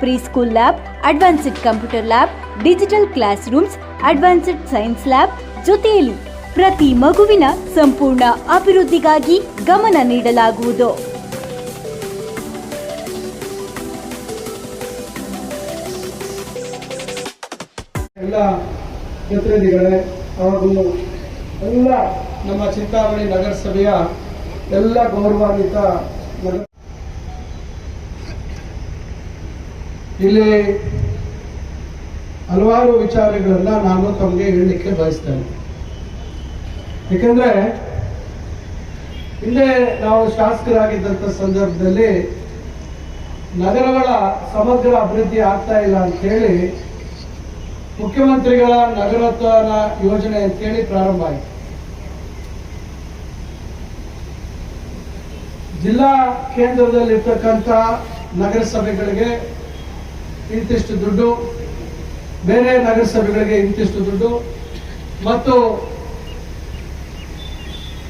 pre school lab advanced computer lab digital classrooms advanced science lab ಜೊತೆಯಲ್ಲಿ ಪ್ರತಿ ಮಗುವಿನ ಸಂಪೂರ್ಣ ಅಭಿವೃದ್ಧಿಗಾಗಿ ಗಮನ ನೀಡಲಾಗುವುದು. ಎಲ್ಲ ನಮ್ಮ ಚಿಂತಾಮಣಿ ನಗರಸಭೆಯ ಎಲ್ಲ ಗೌರವಾನ್ವಿತ ನಗರ ಇಲ್ಲಿ ಹಲವಾರು ವಿಚಾರಗಳನ್ನ ನಾನು ತಮಗೆ ಹೇಳಲಿಕ್ಕೆ ಬಯಸ್ತೇನೆ. ಏಕೆಂದ್ರೆ ಹಿಂದೆ ನಾವು ಶಾಸಕರಾಗಿದ್ದಂಥ ಸಂದರ್ಭದಲ್ಲಿ ನಗರಗಳ ಸಮಗ್ರ ಅಭಿವೃದ್ಧಿ ಆಗ್ತಾ ಇಲ್ಲ ಅಂತ ಹೇಳಿ ಮುಖ್ಯಮಂತ್ರಿಗಳ ನಗರೋತ್ಥಾನ ಯೋಜನೆ ಅಂತೇಳಿ ಪ್ರಾರಂಭ ಆಯಿತು. ಜಿಲ್ಲಾ ಕೇಂದ್ರದಲ್ಲಿರ್ತಕ್ಕಂಥ ನಗರಸಭೆಗಳಿಗೆ ಇಂತಿಷ್ಟು ದುಡ್ಡು, ಬೇರೆ ನಗರಸಭೆಗಳಿಗೆ ಇಂತಿಷ್ಟು ದುಡ್ಡು, ಮತ್ತು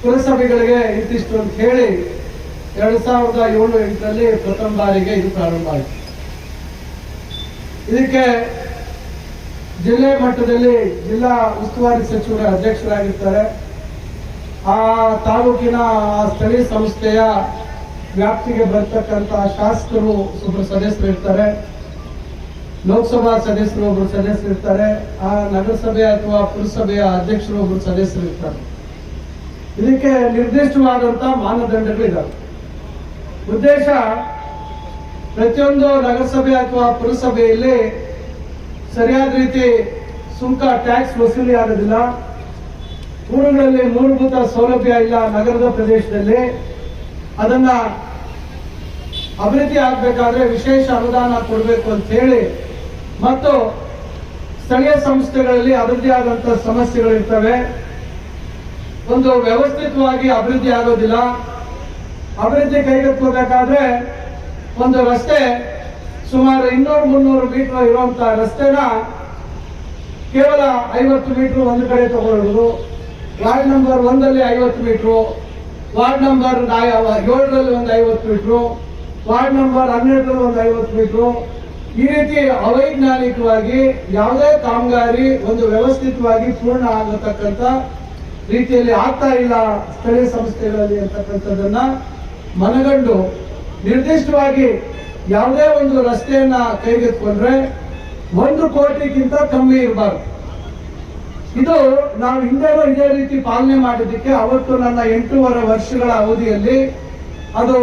ಪುರಸಭೆಗಳಿಗೆ ಇಂತಿಷ್ಟು ಅಂತ ಹೇಳಿ ಎರಡು ಸಾವಿರದ ಏಳು ಎಂಟರಲ್ಲಿ ಪ್ರಥಮ ಬಾರಿಗೆ ಇದು ಪ್ರಾರಂಭ ಆಯಿತು. ಇದಕ್ಕೆ ಜಿಲ್ಲೆ ಮಟ್ಟದಲ್ಲಿ ಜಿಲ್ಲಾ ಉಸ್ತುವಾರಿ ಸಚಿವರ ಅಧ್ಯಕ್ಷರಾಗಿರ್ತಾರೆ. ಆ ತಾಲೂಕಿನ ಸ್ಥಳೀಯ ಸಂಸ್ಥೆಯ ವ್ಯಾಪ್ತಿಗೆ ಬರ್ತಕ್ಕಂಥ ಶಾಸಕರು ಒಬ್ಬರು ಸದಸ್ಯರು ಇರ್ತಾರೆ. ಲೋಕಸಭಾ ಸದಸ್ಯರು ಒಬ್ರು ಸದಸ್ಯರು ಇರ್ತಾರೆ ಆ ನಗರಸಭೆ ಅಥವಾ ಪುರಸಭೆಯ ಅಧ್ಯಕ್ಷರು ಒಬ್ಬರು ಸದಸ್ಯರು ಇರ್ತಾರೆ ಇದಕ್ಕೆ ನಿರ್ದಿಷ್ಟವಾದಂತ ಮಾನದಂಡಗಳಿದ್ದಾವೆ ಉದ್ದೇಶ, ಪ್ರತಿಯೊಂದು ನಗರಸಭೆ ಅಥವಾ ಪುರಸಭೆಯಲ್ಲಿ ಸರಿಯಾದ ರೀತಿ ಸುಂಕ ಟ್ಯಾಕ್ಸ್ ವಸೂಲಿ ಆಗೋದಿಲ್ಲ. ಊರುಗಳಲ್ಲಿ ಮೂಲಭೂತ ಸೌಲಭ್ಯ ಇಲ್ಲ ನಗರದ ಪ್ರದೇಶದಲ್ಲಿ. ಅದನ್ನ ಅಭಿವೃದ್ಧಿ ಆಗ್ಬೇಕಾದ್ರೆ ವಿಶೇಷ ಅನುದಾನ ಕೊಡಬೇಕು ಅಂತ ಹೇಳಿ ಮತ್ತು ಸ್ಥಳೀಯ ಸಂಸ್ಥೆಗಳಲ್ಲಿ ಅಭಿವೃದ್ಧಿ ಆದಂತ ಸಮಸ್ಯೆಗಳಿರ್ತವೆ. ಒಂದು ವ್ಯವಸ್ಥಿತವಾಗಿ ಅಭಿವೃದ್ಧಿ ಆಗೋದಿಲ್ಲ. ಅಭಿವೃದ್ಧಿ ಕೈಗೆತ್ಕೋಬೇಕಾದ್ರೆ ಒಂದು ರಸ್ತೆ ಸುಮಾರು ಇನ್ನೂರು ಮುನ್ನೂರು ಮೀಟರ್ ಇರುವಂತಹ ರಸ್ತೆನ ಕೇವಲ ಐವತ್ತು ಮೀಟರ್ ಒಂದು ಕಡೆ ತಗೊಳ್ಳೋದು ವಾರ್ಡ್ ನಂಬರ್ ಒಂದಲ್ಲಿ ಐವತ್ತು ಮೀಟ್ರು, ವಾರ್ಡ್ ನಂಬರ್ ಏಳರಲ್ಲಿ ಒಂದು ಐವತ್ತು ಮೀಟ್ರು, ವಾರ್ಡ್ ನಂಬರ್ ಹನ್ನೆರಡರಲ್ಲಿ ಒಂದು ಐವತ್ತು ಮೀಟ್ರು ಈ ರೀತಿ ಅವೈಜ್ಞಾನಿಕವಾಗಿ ಯಾವುದೇ ಕಾಮಗಾರಿ ಒಂದು ವ್ಯವಸ್ಥಿತವಾಗಿ ಪೂರ್ಣ ಆಗತಕ್ಕಂತ ರೀತಿಯಲ್ಲಿ ಆಗ್ತಾ ಇಲ್ಲ ಸ್ಥಳೀಯ ಸಂಸ್ಥೆಗಳಲ್ಲಿ ಅಂತಕ್ಕಂಥದ್ದನ್ನ ಮನಗಂಡು ನಿರ್ದಿಷ್ಟವಾಗಿ ಯಾವುದೇ ಒಂದು ರಸ್ತೆಯನ್ನ ಕೈಗೆತ್ಕೊಂಡ್ರೆ ಒಂದು ಕೋಟಿಗಿಂತ ಕಮ್ಮಿ ಇರಬಾರ್ದು. ಇದು ನಾವು ಹಿಂದೆನೂ ಇದೇ ರೀತಿ ಪಾಲನೆ ಮಾಡಿದ್ದಕ್ಕೆ ಅವತ್ತು ನನ್ನ ಎಂಟೂವರೆ ವರ್ಷಗಳ ಅವಧಿಯಲ್ಲಿ ಅದು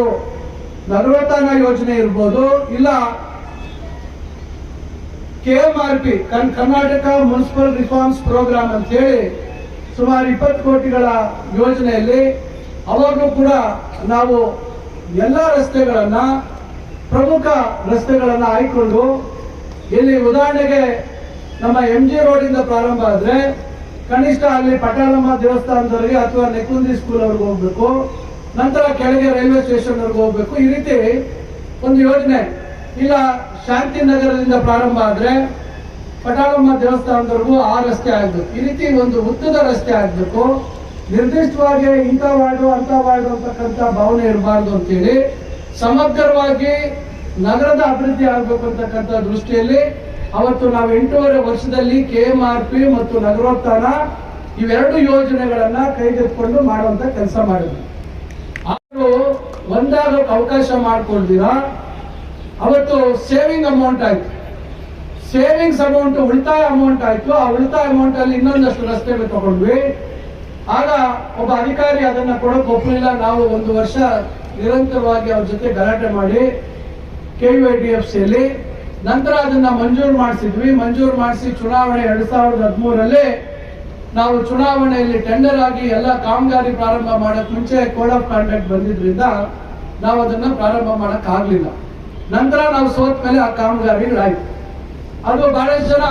ನಗರೋತ್ಥಾನ ಯೋಜನೆ ಇರ್ಬೋದು, ಇಲ್ಲ K M R P Karnataka municipal reforms program ಅಂತ ಹೇಳಿ ಸುಮಾರು ಇಪ್ಪತ್ತು ಕೋಟಿಗಳ ಯೋಜನೆಯಲ್ಲಿ ಅವಾಗಲೂ ಕೂಡ ನಾವು ಎಲ್ಲ ರಸ್ತೆಗಳನ್ನ, ಪ್ರಮುಖ ರಸ್ತೆಗಳನ್ನು ಆಯ್ಕೊಂಡು ಇಲ್ಲಿ ಉದಾಹರಣೆಗೆ ನಮ್ಮ ಎಂ ಜಿ ರೋಡ್ ಇಂದ ಪ್ರಾರಂಭ ಆದ್ರೆ ಕನಿಷ್ಠ ಅಲ್ಲಿ ಪಟಾಲಮ್ಮ ದೇವಸ್ಥಾನದವರೆಗೆ ಅಥವಾ ನೆಕುಂದಿ ಸ್ಕೂಲ್ ಅವ್ರಿಗೆ ಹೋಗ್ಬೇಕು, ನಂತರ ಕೆಳಗೆ ರೈಲ್ವೆ ಸ್ಟೇಷನ್ ಹೋಗ್ಬೇಕು, ಈ ರೀತಿ ಒಂದು ಯೋಜನೆ. ಇಲ್ಲ ಶಾಂತಿನಗರದಿಂದ ಪ್ರಾರಂಭ ಆದ್ರೆ ಪಟಾಳಮ್ಮ ದೇವಸ್ಥಾನದವರೆಗೂ ಆ ರಸ್ತೆ ಆಗ್ಬೇಕು. ಈ ರೀತಿ ಒಂದು ಉದ್ದದ ರಸ್ತೆ ಆಗ್ಬೇಕು. ನಿರ್ದಿಷ್ಟವಾಗಿ ಇಂಥ ವಾರ್ಡು ಅಂತ ವಾರ್ಡು ಅಂತಕ್ಕಂಥ ಭಾವನೆ ಇರಬಾರ್ದು ಅಂತೇಳಿ ಸಮಗ್ರವಾಗಿ ನಗರದ ಅಭಿವೃದ್ಧಿ ಆಗ್ಬೇಕು ಅಂತಕ್ಕಂಥ ದೃಷ್ಟಿಯಲ್ಲಿ ಅವತ್ತು ನಾವು ಎಂಟೂವರೆ ವರ್ಷದಲ್ಲಿ ಕೆ ಎಂ ಆರ್ ಪಿ ಮತ್ತು ನಗರೋತ್ಥಾನ ಇವೆರಡು ಯೋಜನೆಗಳನ್ನ ಕೈಗೆತ್ಕೊಂಡು ಮಾಡುವಂತ ಕೆಲಸ ಮಾಡಿದ್ವಿ. ಆದರೂ ಒಂದಾಗಕ್ಕೆ ಅವಕಾಶ ಮಾಡ್ಕೊಳ್ದಿರಾ? ಅವತ್ತು ಸೇವಿಂಗ್ ಅಮೌಂಟ್ ಆಯ್ತು. ಸೇವಿಂಗ್ಸ್ ಅಮೌಂಟ್ ಉಳಿತಾಯ ಅಮೌಂಟ್ ಆಯ್ತು. ಆ ಉಳಿತಾಯ ಅಮೌಂಟ್ ಅಲ್ಲಿ ಇನ್ನೊಂದಷ್ಟು ರಸ್ತೆಗಳು ತಗೊಂಡ್ವಿ. ಆಗ ಒಬ್ಬ ಅಧಿಕಾರಿ ಅದನ್ನ ಕೊಡಕ್ ಒಪ್ಪಲಿಲ್ಲ ನಾವು ಒಂದು ವರ್ಷ ನಿರಂತರವಾಗಿ ಅವ್ರ ಜೊತೆ ಗಲಾಟೆ ಮಾಡಿ K U I D F ಸಿಯಲ್ಲಿ ನಂತರ ಅದನ್ನ ಮಂಜೂರು ಮಾಡಿಸಿದ್ವಿ. ಮಂಜೂರು ಮಾಡಿಸಿ ಚುನಾವಣೆ ಎರಡ್ ಸಾವಿರದ ಹದಿಮೂರಲ್ಲಿ ನಾವು ಚುನಾವಣೆಯಲ್ಲಿ ಟೆಂಡರ್ ಆಗಿ ಎಲ್ಲ ಕಾಮಗಾರಿ ಪ್ರಾರಂಭ ಮಾಡಕ್ ಮುಂಚೆ ಕೋಡ್ ಆಫ್ ಕಾಂಡಕ್ಟ್ ಬಂದಿದ್ರಿಂದ ನಾವು ಅದನ್ನ ಪ್ರಾರಂಭ ಮಾಡಕ್ ಆಗ್ಲಿಲ್ಲ. ನಂತರ ನಾವು ಸೋತ ಮೇಲೆ ಆ ಕಾಮಗಾರಿಗಳಾಯಿತು ಅದು ಬಹಳಷ್ಟು ಜನ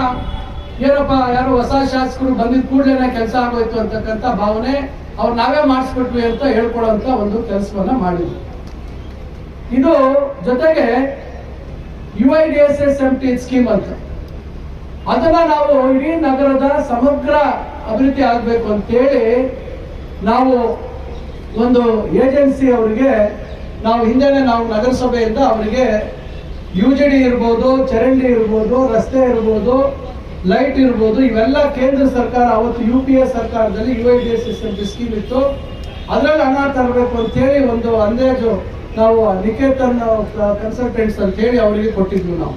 ಏನಪ್ಪ, ಯಾರೋ ಹೊಸ ಶಾಸಕರು ಬಂದಿದ್ದ ಕೂಡಲೇ ಕೆಲಸ ಆಗೋಯ್ತು ಅಂತಕ್ಕಂಥ ಭಾವನೆ ಅವ್ರು ನಾವೇ ಮಾಡಿಸ್ಬಿಟ್ವಿ ಅಂತ ಹೇಳ್ಕೊಡುವಂತ ಒಂದು ಕೆಲಸವನ್ನ ಮಾಡಿದ್ವಿ ಇದು ಜೊತೆಗೆ U I D S S M T scheme ಅಂತ. ಅದನ್ನ ನಾವು ಇಡೀ ನಗರದ ಸಮಗ್ರ ಅಭಿವೃದ್ಧಿ ಆಗಬೇಕು ಅಂತೇಳಿ ನಾವು ಒಂದು ಏಜೆನ್ಸಿ ಅವರಿಗೆ ನಾವು ಹಿಂದೆನೆ ನಾವು ನಗರಸಭೆಯಿಂದ ಅವರಿಗೆ ಯು ಜಿ ಡಿ ಇರ್ಬೋದು, ಚರಂಡಿ ಇರ್ಬೋದು, ರಸ್ತೆ ಇರ್ಬೋದು, ಲೈಟ್ ಇರ್ಬೋದು, ಇವೆಲ್ಲ ಕೇಂದ್ರ ಸರ್ಕಾರ ಅವತ್ತು ಯು ಪಿ ಎ ಸರ್ಕಾರದಲ್ಲಿ U I D S S scheme ಇತ್ತು. ಅದರಲ್ಲಿ ಹಣ ತರಬೇಕು ಅಂತೇಳಿ ಒಂದು ಅಂದಾಜು ನಾವು ನಿಕೇತನ್ ಕನ್ಸಲ್ಟೆಂಟ್ಸ್ ಅಂತ ಹೇಳಿ ಅವರಿಗೆ ಕೊಟ್ಟಿದ್ವಿ ನಾವು.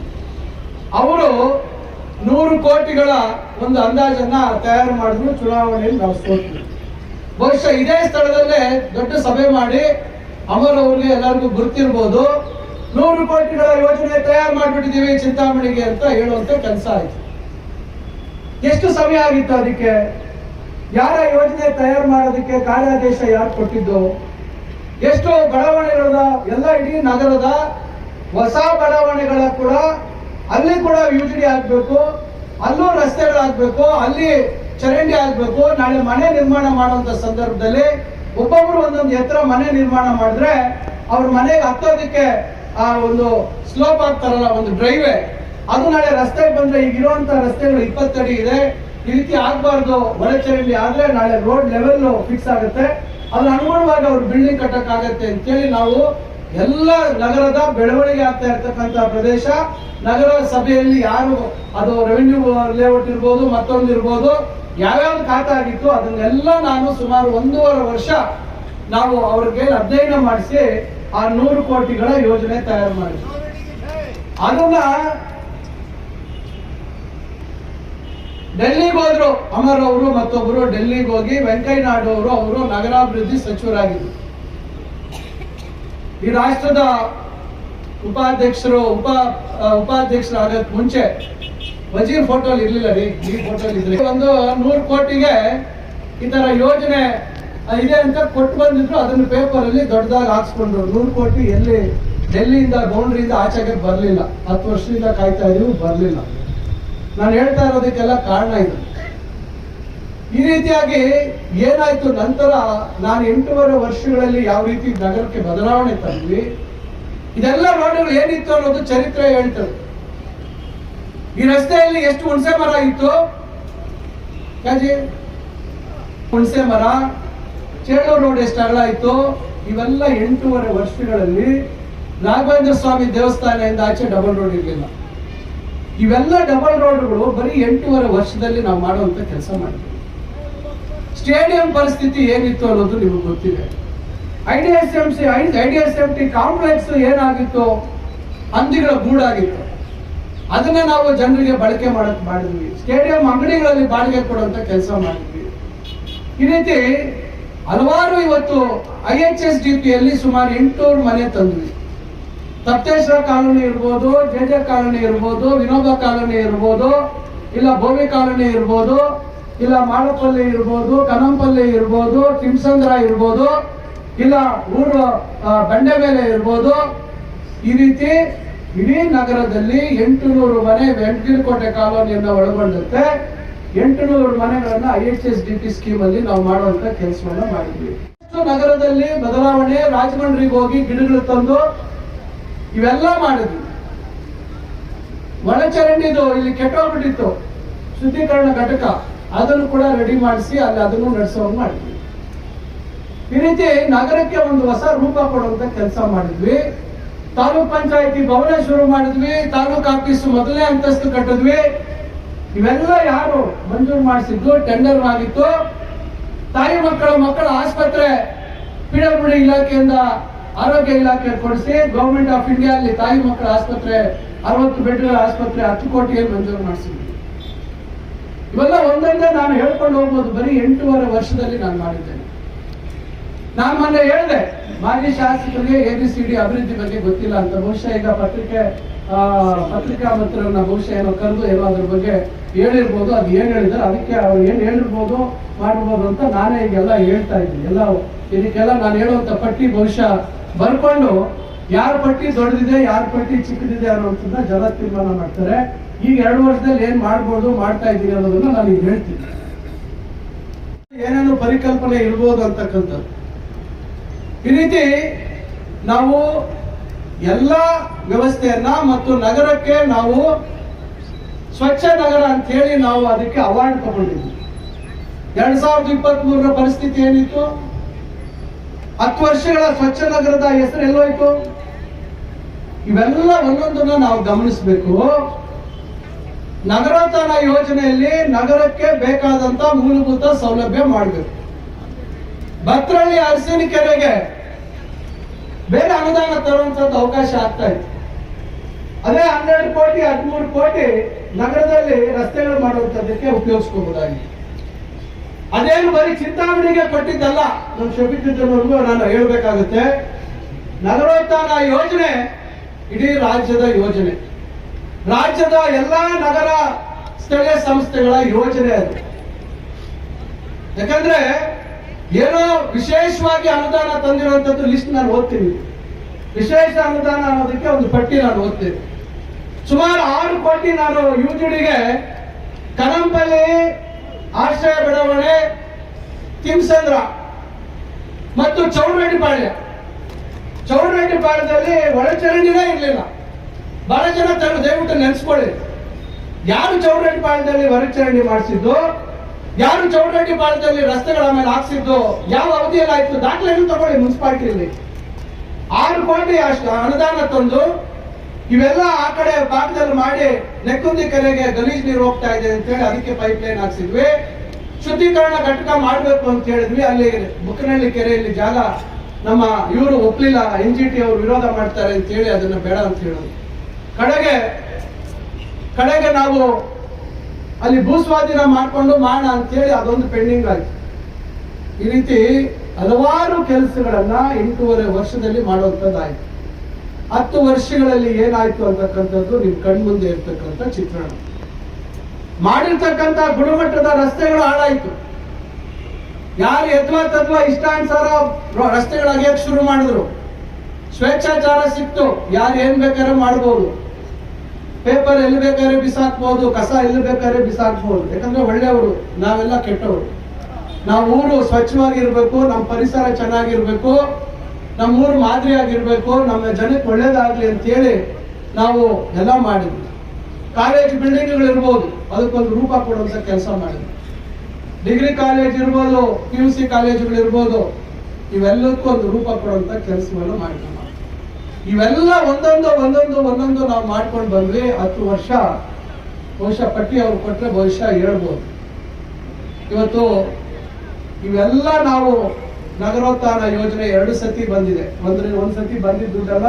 ಅವರು ನೂರು ಕೋಟಿಗಳ ಒಂದು ಅಂದಾಜನ್ನ ತಯಾರು ಮಾಡಿದ್ರು, ಚುನಾವಣೆಯಲ್ಲಿ ನಾವು ಸೋತ್ವಿ. ಬಹುಶಃ ಇದೇ ಸ್ಥಳದಲ್ಲೇ ದೊಡ್ಡ ಸಭೆ ಮಾಡಿ ಅಮರ್ ಅವ್ರಿಗೆ ಎಲ್ಲರಿಗೂ ಗುರ್ತಿರ್ಬೋದು ನೂರು ಕೋಟಿಗಳ ಯೋಜನೆ ತಯಾರು ಮಾಡಿಬಿಟ್ಟಿದ್ದೀವಿ ಚಿಂತಾಮಣಿಗೆ ಅಂತ ಹೇಳುವಂತ ಕೆಲಸ ಆಯ್ತು. ಎಷ್ಟು ಸಮಯ ಆಗಿತ್ತು ಅದಕ್ಕೆ? ಯಾರ ಯೋಜನೆ ತಯಾರು ಮಾಡೋದಕ್ಕೆ ಕಾರ್ಯಾದೇಶ ಯಾರು ಕೊಟ್ಟಿದ್ದು? ಎಷ್ಟು ಬಡಾವಣೆಗಳದ, ಎಲ್ಲ ಇಡೀ ನಗರದ ಹೊಸ ಬಡಾವಣೆಗಳ ಕೂಡ ಅಲ್ಲಿ ಕೂಡ ಯುಜಿಡಿ ಆಗ್ಬೇಕು, ಅಲ್ಲೂ ರಸ್ತೆಗಳಾಗಬೇಕು, ಅಲ್ಲಿ ಚರಂಡಿ ಆಗ್ಬೇಕು, ನಾಳೆ ಮನೆ ನಿರ್ಮಾಣ ಮಾಡುವಂತ ಸಂದರ್ಭದಲ್ಲಿ ಒಬ್ಬೊಬ್ರು ಒಂದೊಂದು ಎತ್ತರ ಮನೆ ನಿರ್ಮಾಣ ಮಾಡಿದ್ರೆ ಅವ್ರ ಮನೆಗೆ ಹತ್ತೋದಕ್ಕೆ ಆ ಒಂದು ಸ್ಲೋಪ್ ಆಗ್ತಾರಲ್ಲ, ಒಂದು ಡ್ರೈವೇ ಅದು ನಾಳೆ ರಸ್ತೆಗೆ ಬಂದ್ರೆ ಈಗ ಇರುವಂತ ರಸ್ತೆಗಳು ಇಪ್ಪತ್ತಡಿ ಇದೆ. ಈ ರೀತಿ ಆಗ್ಬಾರ್ದು. ಒಳಚರಂಡಿ ಆದ್ರೆ ನಾಳೆ ರೋಡ್ ಲೆವೆಲ್ ಫಿಕ್ಸ್ ಆಗುತ್ತೆ. ಅದ್ರ ಅನುಗುಣವಾಗಿ ಅವ್ರು ಬಿಲ್ಡಿಂಗ್ ಕಟ್ಟಕ್ ಆಗತ್ತೆ ಅಂತೇಳಿ ನಾವು ಎಲ್ಲ ನಗರದ ಬೆಳವಣಿಗೆ ಆಗ್ತಾ ಇರ್ತಕ್ಕಂಥ ಪ್ರದೇಶ, ನಗರ ಸಭೆಯಲ್ಲಿ ಯಾರು ಅದು ರೆವಿನ್ಯೂ ಲೇಔಟ್ ಇರ್ಬೋದು, ಮತ್ತೊಂದು ಇರ್ಬೋದು ಯಾವ್ಯಾವ ಖಾತೆ ಆಗಿತ್ತು ಅದನ್ನೆಲ್ಲ ನಾನು ಸುಮಾರು ಒಂದೂವರೆ ವರ್ಷ ನಾವು ಅವ್ರಿಗೆ ಅಧ್ಯಯನ ಮಾಡಿಸಿ ಆ ನೂರು ಕೋಟಿಗಳ ಯೋಜನೆ ತಯಾರು ಮಾಡಿದ್ವಿ. ಅದನ್ನ ಡೆಲ್ಲಿಗೆ ಹೋದ್ರು ಅಮರ್ ಅವರು ಮತ್ತೊಬ್ಬರು ಡೆಲ್ಲಿಗೆ ಹೋಗಿ ವೆಂಕಯ್ಯ ನಾಯ್ಡು ಅವರು ಅವರು ನಗರಾಭಿವೃದ್ಧಿ ಸಚಿವರಾಗಿದ್ರು. ಈ ರಾಷ್ಟ್ರದ ಉಪಾಧ್ಯಕ್ಷರು, ಉಪ ಉಪಾಧ್ಯಕ್ಷರು ಆಗೋದ್ ಮುಂಚೆ ವಜೀರ್ ಫೋಟೋ ಇರ್ಲಿಲ್ಲ ರೀ, ಈ ಫೋಟೋ ಇದ್ರೆ. ಒಂದು ನೂರು ಕೋಟಿಗೆ ಈ ತರ ಯೋಜನೆ ಇದೆ ಅಂತ ಕೊಟ್ಟು ಬಂದಿದ್ರು, ಅದನ್ನ ಪೇಪರ್ ಅಲ್ಲಿ ದೊಡ್ಡದಾಗಿ ಹಾಕ್ಸ್ಕೊಂಡ್ರು. ನೂರು ಕೋಟಿ ಎಲ್ಲಿ ಡೆಲ್ಲಿಯಿಂದ, ಬೌಂಡ್ರಿಯಿಂದ ಆಚೆಗೆ ಬರಲಿಲ್ಲ. ಹತ್ತು ವರ್ಷದಿಂದ ಕಾಯ್ತಾ ಇದೀವಿ, ಬರ್ಲಿಲ್ಲ. ನಾನು ಹೇಳ್ತಾ ಇರೋದಕ್ಕೆಲ್ಲ ಕಾರಣ ಇದು. ಈ ರೀತಿಯಾಗಿ ಏನಾಯ್ತು ನಂತರ ನಾನು ಎಂಟೂವರೆ ವರ್ಷಗಳಲ್ಲಿ ಯಾವ ರೀತಿ ನಗರಕ್ಕೆ ಬದಲಾವಣೆ ತಂದ್ವಿ. ಇದೆಲ್ಲ ನೋಡಲು ಏನಿತ್ತು ಅನ್ನೋದು ಚರಿತ್ರೆ ಹೇಳ್ತದೆ. ಈ ರಸ್ತೆಯಲ್ಲಿ ಎಷ್ಟು ಹುಣಸೆ ಮರ ಇತ್ತು? ಹುಣಸೆ ಮರ. ಚೇಳೂರು ರೋಡ್ ಎಷ್ಟು ಅಗಲ ಇತ್ತು? ಇವೆಲ್ಲ ಎಂಟೂವರೆ ವರ್ಷಗಳಲ್ಲಿ ರಾಘವೇಂದ್ರ ಸ್ವಾಮಿ ದೇವಸ್ಥಾನದಿಂದ ಆಚೆ ಡಬಲ್ ರೋಡ್ ಇರಲಿಲ್ಲ. ಇವೆಲ್ಲ ಡಬಲ್ ರೋಡ್ಗಳು ಬರೀ ಎಂಟೂವರೆ ವರ್ಷದಲ್ಲಿ ನಾವು ಮಾಡುವಂತ ಕೆಲಸ ಮಾಡಿದ್ವಿ. ಸ್ಟೇಡಿಯಂ ಪರಿಸ್ಥಿತಿ ಏನಿತ್ತು ಅನ್ನೋದು ನಿಮಗೆ ಗೊತ್ತಿದೆ. I D S M C I D S M T complex ಏನಾಗಿತ್ತು, ಹಂದಿಗಳ ಗೂಡಾಗಿತ್ತು. ಅದನ್ನ ನಾವು ಜನರಿಗೆ ಬಳಕೆ ಮಾಡಕ್ ಮಾಡಿದ್ವಿ. ಸ್ಟೇಡಿಯಂ ಅಂಗಡಿಗಳಲ್ಲಿ ಬಾಡಿಗೆ ಕೊಡುವಂತ ಕೆಲಸ ಮಾಡಿದ್ವಿ. ಈ ರೀತಿ ಹಲವಾರು ಇವತ್ತು ಐ ಎಚ್ ಎಸ್ ಡಿ ಪಿಯಲ್ಲಿ ಸುಮಾರು ಎಂಟುನೂರು ಮನೆ ತಂದ್ವಿ. ತಪ್ತೇಶ್ವರ ಕಾಲೋನಿ ಇರ್ಬೋದು, ಜೆ ಜೆ ಕಾಲೋನಿ ಇರ್ಬೋದು, ವಿನೋಬ ಕಾಲೋನಿ ಇರ್ಬೋದು, ಇಲ್ಲ ಭೋವಿ ಕಾಲೋನಿ ಇರ್ಬೋದು ಇಲ್ಲ ಮಾಡಪಲ್ಲಿ ಇರ್ಬೋದು, ಕನಂಪಲ್ಲಿ ಇರ್ಬೋದು ಟಿಮ್ಸಂದ್ರ ಇರ್ಬೋದು, ಇಲ್ಲ ಊರು ಬಂಡೆ ಮೇಲೆ ಇರ್ಬೋದು. ಈ ರೀತಿ ಇಡೀ ನಗರದಲ್ಲಿ ಎಂಟು ನೂರು ಮನೆ ವೆಂಕಟಕೋಟೆ ಕಾಲೋನಿಯನ್ನ ಒಳಗೊಂಡಂತೆ ಎಂಟು ನೂರು ಮನೆಗಳನ್ನ I H S D P scheme ಅಲ್ಲಿ ನಾವು ಮಾಡುವಂತ ಕೆಲಸವನ್ನ ಮಾಡಿದ್ವಿ. ನಗರದಲ್ಲಿ ಬದಲಾವಣೆ, ರಾಜಮಂಡ್ರಿಗೆ ಹೋಗಿ ಗಿಡಗಳು ತಂದು ಇವೆಲ್ಲ ಮಾಡಿದ್ವಿ. ಒಳಚರಂಡಿದು, ಇಲ್ಲಿ ಕೆಟ್ಟೋಗ್ಬಿಟ್ಟಿತ್ತು, ಶುದ್ಧೀಕರಣ ಘಟಕ. ಅದನ್ನು ಕೂಡ ರೆಡಿ ಮಾಡಿಸಿ ಅಲ್ಲಿ ಅದನ್ನು ನಡೆಸೋಂಗ್ ಮಾಡಿದ್ವಿ. ಈ ರೀತಿ ನಗರಕ್ಕೆ ಒಂದು ಹೊಸ ರೂಪ ಕೊಡುವಂತ ಕೆಲಸ ಮಾಡಿದ್ವಿ. ತಾಲೂಕ್ ಪಂಚಾಯತಿ ಭವನ ಶುರು ಮಾಡಿದ್ವಿ. ತಾಲೂಕ್ ಆಫೀಸ್ ಮೊದಲನೇ ಅಂತಸ್ತು ಕಟ್ಟಿದ್ವಿ. ಇವೆಲ್ಲ ಯಾರು ಮಂಜೂರು ಮಾಡಿಸಿದ್ದು ಟೆಂಡರ್ ಆಗಿತ್ತು. ತಾಯಿ ಮಕ್ಕಳ ಮಕ್ಕಳ ಆಸ್ಪತ್ರೆ ಪಿಡಬ್ಲ್ಯೂಡಿ ಇಲಾಖೆಯಿಂದ ಆರೋಗ್ಯ ಇಲಾಖೆ ಕೊಡಿಸಿ ಗೌರ್ಮೆಂಟ್ ಆಫ್ ಇಂಡಿಯಾ ಅಲ್ಲಿ ತಾಯಿ ಮಕ್ಕಳ ಆಸ್ಪತ್ರೆ, ಅರವತ್ತು ಬೆಡ್ಗಳ ಆಸ್ಪತ್ರೆ ಹತ್ತು ಕೋಟಿಗೆ ಮಂಜೂರು ಮಾಡಿಸಿದ್ವಿ. ಇವೆಲ್ಲ ಒಂದೊಂದೇ ನಾನು ಹೇಳ್ಕೊಂಡು ಹೋಗ್ಬೋದು. ಬರೀ ಎಂಟೂವರೆ ವರ್ಷದಲ್ಲಿ ನಾನು ಮಾಡಿದ್ದೇನೆ. ನಾನು ಮೊನ್ನೆ ಹೇಳಿದೆ, ಮಾಜಿ ಶಾಸಕರಿಗೆ ಎ ಬಿ ಸಿ ಡಿ ಅಭಿವೃದ್ಧಿ ಬಗ್ಗೆ ಗೊತ್ತಿಲ್ಲ ಅಂತ. ಬಹುಶಃ ಈಗ ಪತ್ರಿಕೆ ಪತ್ರಿಕಾ ಮಂತ್ರಿಯನ್ನ ಬಹುಶಃ ಏನೋ ಕರೆದು ಏನೋ ಅದ್ರ ಬಗ್ಗೆ ಹೇಳಿರ್ಬೋದು. ಅದು ಏನು ಹೇಳಿದ್ರೆ ಅದಕ್ಕೆ ಅವ್ರು ಏನು ಹೇಳಿರ್ಬೋದು ಮಾಡಿರ್ಬೋದು ಅಂತ ನಾನೇ ಈಗೆಲ್ಲ ಹೇಳ್ತಾ ಇದ್ದೀನಿ. ಎಲ್ಲ, ಇದಕ್ಕೆಲ್ಲ ನಾನು ಹೇಳುವಂತ ಪಟ್ಟಿ ಬಹುಶಃ ಬರ್ಕೊಂಡು, ಯಾರ ಪಟ್ಟಿ ದೊಡ್ಡದಿದೆ, ಯಾರ ಪಟ್ಟಿ ಚಿಕ್ಕದಿದೆ ಅನ್ನೋದನ್ನ ಜನ ತೀರ್ಮಾನ ಮಾಡ್ತಾರೆ. ಈಗ ಎರಡು ವರ್ಷದಲ್ಲಿ ಏನ್ ಮಾಡ್ಬೋದು, ಮಾಡ್ತಾ ಇದ್ದೀರಿ ಅನ್ನೋದನ್ನ ನಾನು ಈಗ ಹೇಳ್ತೀನಿ. ಏನೇನು ಪರಿಕಲ್ಪನೆ ಇರ್ಬೋದು ಅಂತಕ್ಕಂಥದ್ದು. ಈ ರೀತಿ ನಾವು ಎಲ್ಲ ವ್ಯವಸ್ಥೆಯನ್ನ ಮತ್ತು ನಗರಕ್ಕೆ ನಾವು ಸ್ವಚ್ಛ ನಗರ ಅಂತ ಹೇಳಿ ನಾವು ಅದಕ್ಕೆ ಅವಾರ್ಡ್ ತಗೊಂಡಿದ್ವಿ. ಎರಡ್ ಸಾವಿರದ ಇಪ್ಪತ್ತ್ ಮೂರರ ಪರಿಸ್ಥಿತಿ ಏನಿತ್ತು? ಹತ್ತು ವರ್ಷಗಳ ಸ್ವಚ್ಛ ನಗರದ ಹೆಸರು ಎಲ್ಲೋಯ್ತು? ಇವೆಲ್ಲ ಒಂದೊಂದನ್ನ ನಾವು ಗಮನಿಸಬೇಕು. ನಗರೋತ್ಥಾನ ಯೋಜನೆಯಲ್ಲಿ ನಗರಕ್ಕೆ ಬೇಕಾದಂತ ಮೂಲಭೂತ ಸೌಲಭ್ಯ ಮಾಡಬೇಕು. ಭತ್ರಳ್ಳಿ ಅರಸಿನ ಕೆರೆಗೆ ಬೇರೆ ಅನುದಾನ ತರುವಂತದ್ದು ಅವಕಾಶ ಆಗ್ತಾ ಇತ್ತು ಅದೇ ಹನ್ನೆರಡು ಕೋಟಿ, ಹದಿಮೂರು ಕೋಟಿ ನಗರದಲ್ಲಿ ರಸ್ತೆಗಳು ಮಾಡುವಂತದ್ದಕ್ಕೆ ಉಪಯೋಗಿಸ್ಕೋಬಹುದಾಗಿತ್ತು ಅದೇನು ಬರೀ ಚಿಂತಾಮಣಿಗೆ ಕೊಟ್ಟಿದ್ದಲ್ಲ, ನಮ್ಮ ಶಫೀಕುದ್ದೀನ್ವರೆಗೂ ನಾನು ಹೇಳಬೇಕಾಗುತ್ತೆ. ನಗರೋತ್ಥಾನ ಯೋಜನೆ ಇಡೀ ರಾಜ್ಯದ ಯೋಜನೆ. ರಾಜ್ಯದ ಎಲ್ಲಾ ನಗರ ಸ್ಥಳೀಯ ಸಂಸ್ಥೆಗಳ ಯೋಜನೆ ಅದು. ಯಾಕಂದ್ರೆ ಏನೋ ವಿಶೇಷವಾಗಿ ಅನುದಾನ ತಂದಿರುವಂತದ್ದು ಲಿಸ್ಟ್ ನಾನು ಓದ್ತೀನಿ. ವಿಶೇಷ ಅನುದಾನ ಅನ್ನೋದಕ್ಕೆ ಒಂದು ಪಟ್ಟಿ ನಾನು ಓದ್ತೀನಿ. ಸುಮಾರು ಆರು ಕೋಟಿ ನಾನು ಯುಜಿಡಿಗೆ ಕನಂಪಲ್ಲಿ ಆಶ್ರಯ ಬಡಾವಣೆ ತಿಮ್ಸಂದ್ರ ಮತ್ತು ಚೌಡರೆಡ್ಡಿಪಾಳ್ಯ. ಚೌಡರೆಡ್ಡಿಪಾಳ್ಯದಲ್ಲಿ ಒಳಚರಂಡಿನೇ ಇರಲಿಲ್ಲ. ಬಹಳ ಜನ ತಗೊಂಡು ದಯವಿಟ್ಟು ನೆನೆಸ್ಕೊಳ್ಳಿ. ಯಾರು ಚೌಡರೆಡ್ಡಿಪಾಳ್ಯದಲ್ಲಿ ವರಚರಣೆ ಮಾಡಿಸಿದ್ದು? ಯಾರು ಚೌಡರೆಡ್ಡಿಪಾಳ್ಯದಲ್ಲಿ ರಸ್ತೆಗಳ ಮೇಲೆ ಹಾಕ್ಸಿದ್ದು? ಯಾವ ಅವಧಿಯಲ್ಲಿ ಆಯ್ತು ದಾಖಲೆಗಳು ತಗೊಳ್ಳಿ ಮುನ್ಸಿಪಾಲಿಟಿಯಲ್ಲಿ. ಆರು ಕೋಟಿ ಅಷ್ಟು ಅನುದಾನ ತಂದು ಇವೆಲ್ಲ ಆ ಕಡೆ ಭಾಗದಲ್ಲಿ ಮಾಡಿ ನೆಕ್ಕುಂದಿ ಕೆರೆಗೆ ಗಲೀಜ್ ನೀರು ಹೋಗ್ತಾ ಇದೆ ಅಂತ ಹೇಳಿ ಅದಕ್ಕೆ ಪೈಪ್ ಲೈನ್ ಹಾಕ್ಸಿದ್ವಿ. ಶುದ್ಧೀಕರಣ ಘಟಕ ಮಾಡಬೇಕು ಅಂತ ಹೇಳಿದ್ವಿ. ಅಲ್ಲಿ ಬುಕ್ಕನಹಳ್ಳಿ ಕೆರೆಯಲ್ಲಿ ಜಾಗ ನಮ್ಮ ಇವರು ಒಪ್ಲಿಲ್ಲ. ಎನ್ ಜಿ ಟಿ ಅವರು ವಿರೋಧ ಮಾಡ್ತಾರೆ ಅಂತ ಹೇಳಿ ಅದನ್ನ ಬೇಡ ಅಂತ ಹೇಳೋದು ಕಡೆಗೆ ಕಡೆಗೆ ನಾವು ಅಲ್ಲಿ ಭೂಸ್ವಾಧೀನ ಮಾಡಿಕೊಂಡು ಮಾಡ ಅಂತ ಹೇಳಿ ಅದೊಂದು ಪೆಂಡಿಂಗ್ ಆಯ್ತು. ಈ ರೀತಿ ಹಲವಾರು ಕೆಲಸಗಳನ್ನ ಎಂಟೂವರೆ ವರ್ಷದಲ್ಲಿ ಮಾಡುವಂಥದ್ದಾಯ್ತು. ಹತ್ತು ವರ್ಷಗಳಲ್ಲಿ ಏನಾಯ್ತು ಅಂತಕ್ಕಂಥದ್ದು ನಿಮ್ ಕಣ್ಮುಂದೆ ಇರ್ತಕ್ಕಂಥ ಚಿತ್ರಣ. ಮಾಡಿರ್ತಕ್ಕಂಥ ಗುಣಮಟ್ಟದ ರಸ್ತೆಗಳು ಹಾಳಾಯ್ತು. ಯಾರು ಯತ್ವ ತತ್ವ ಇಷ್ಟಾನುಸಾರ ರಸ್ತೆಗಳು ಶುರು ಮಾಡಿದ್ರು. ಸ್ವೇಚ್ಛಾಚಾರ ಸಿಕ್ತು. ಯಾರು ಏನ್ ಬೇಕಾದ್ರೆ ಮಾಡ್ಬೋದು. ಪೇಪರ್ ಎಲ್ಲಿ ಬೇಕಾದ್ರೆ ಬಿಸಾಕ್ಬಹುದು ಕಸ ಎಲ್ಲಿ ಬೇಕಾದ್ರೆ ಬಿಸಾಕ್ಬಹುದು ಯಾಕಂದ್ರೆ ಒಳ್ಳೆಯವರು, ನಾವೆಲ್ಲ ಕೆಟ್ಟವರು. ನಾವು ಊರು ಸ್ವಚ್ಛವಾಗಿರ್ಬೇಕು ನಮ್ಮ ಪರಿಸರ ಚೆನ್ನಾಗಿರ್ಬೇಕು ನಮ್ಮ ಊರು ಮಾದರಿಯಾಗಿರ್ಬೇಕು ನಮ್ಮ ಜನಕ್ಕೆ ಒಳ್ಳೇದಾಗ್ಲಿ ಅಂತ ಹೇಳಿ ನಾವು ಎಲ್ಲ ಮಾಡಿದ್ವಿ. ಕಾಲೇಜ್ ಬಿಲ್ಡಿಂಗ್ಗಳು ಇರ್ಬೋದು, ಅದಕ್ಕೊಂದು ರೂಪ ಕೊಡುವಂತ ಕೆಲಸ ಮಾಡಿದ್ವಿ. ಡಿಗ್ರಿ ಕಾಲೇಜ್ ಇರ್ಬೋದು, ಪಿ ಯು ಸಿ ಕಾಲೇಜುಗಳು ಇರ್ಬೋದು ಇವೆಲ್ಲಕ್ಕೂ ಒಂದು ರೂಪ ಕೊಡುವಂತ ಕೆಲಸವನ್ನು ಮಾಡಿದ್ವಿ. ಇವೆಲ್ಲ ಒಂದೊಂದು ಒಂದೊಂದು ಒಂದೊಂದು ನಾವು ಮಾಡ್ಕೊಂಡು ಬಂದ್ವಿ ಹತ್ತು ವರ್ಷ, ಬಹುಶಃ ಪಟ್ಟಿ ಅವ್ರು ಕೊಟ್ಟರೆ ಬಹುಶಃ ಹೇಳ್ಬೋದು. ಇವತ್ತು ಇವೆಲ್ಲ ನಾವು ನಗರೋತ್ಥಾನ ಯೋಜನೆ ಎರಡು ಸತಿ ಬಂದಿದೆ. ಒಂದ್ರ ಒಂದ್ ಸತಿ ಬಂದಿದ್ದ ದುಡ್ಡೆಲ್ಲ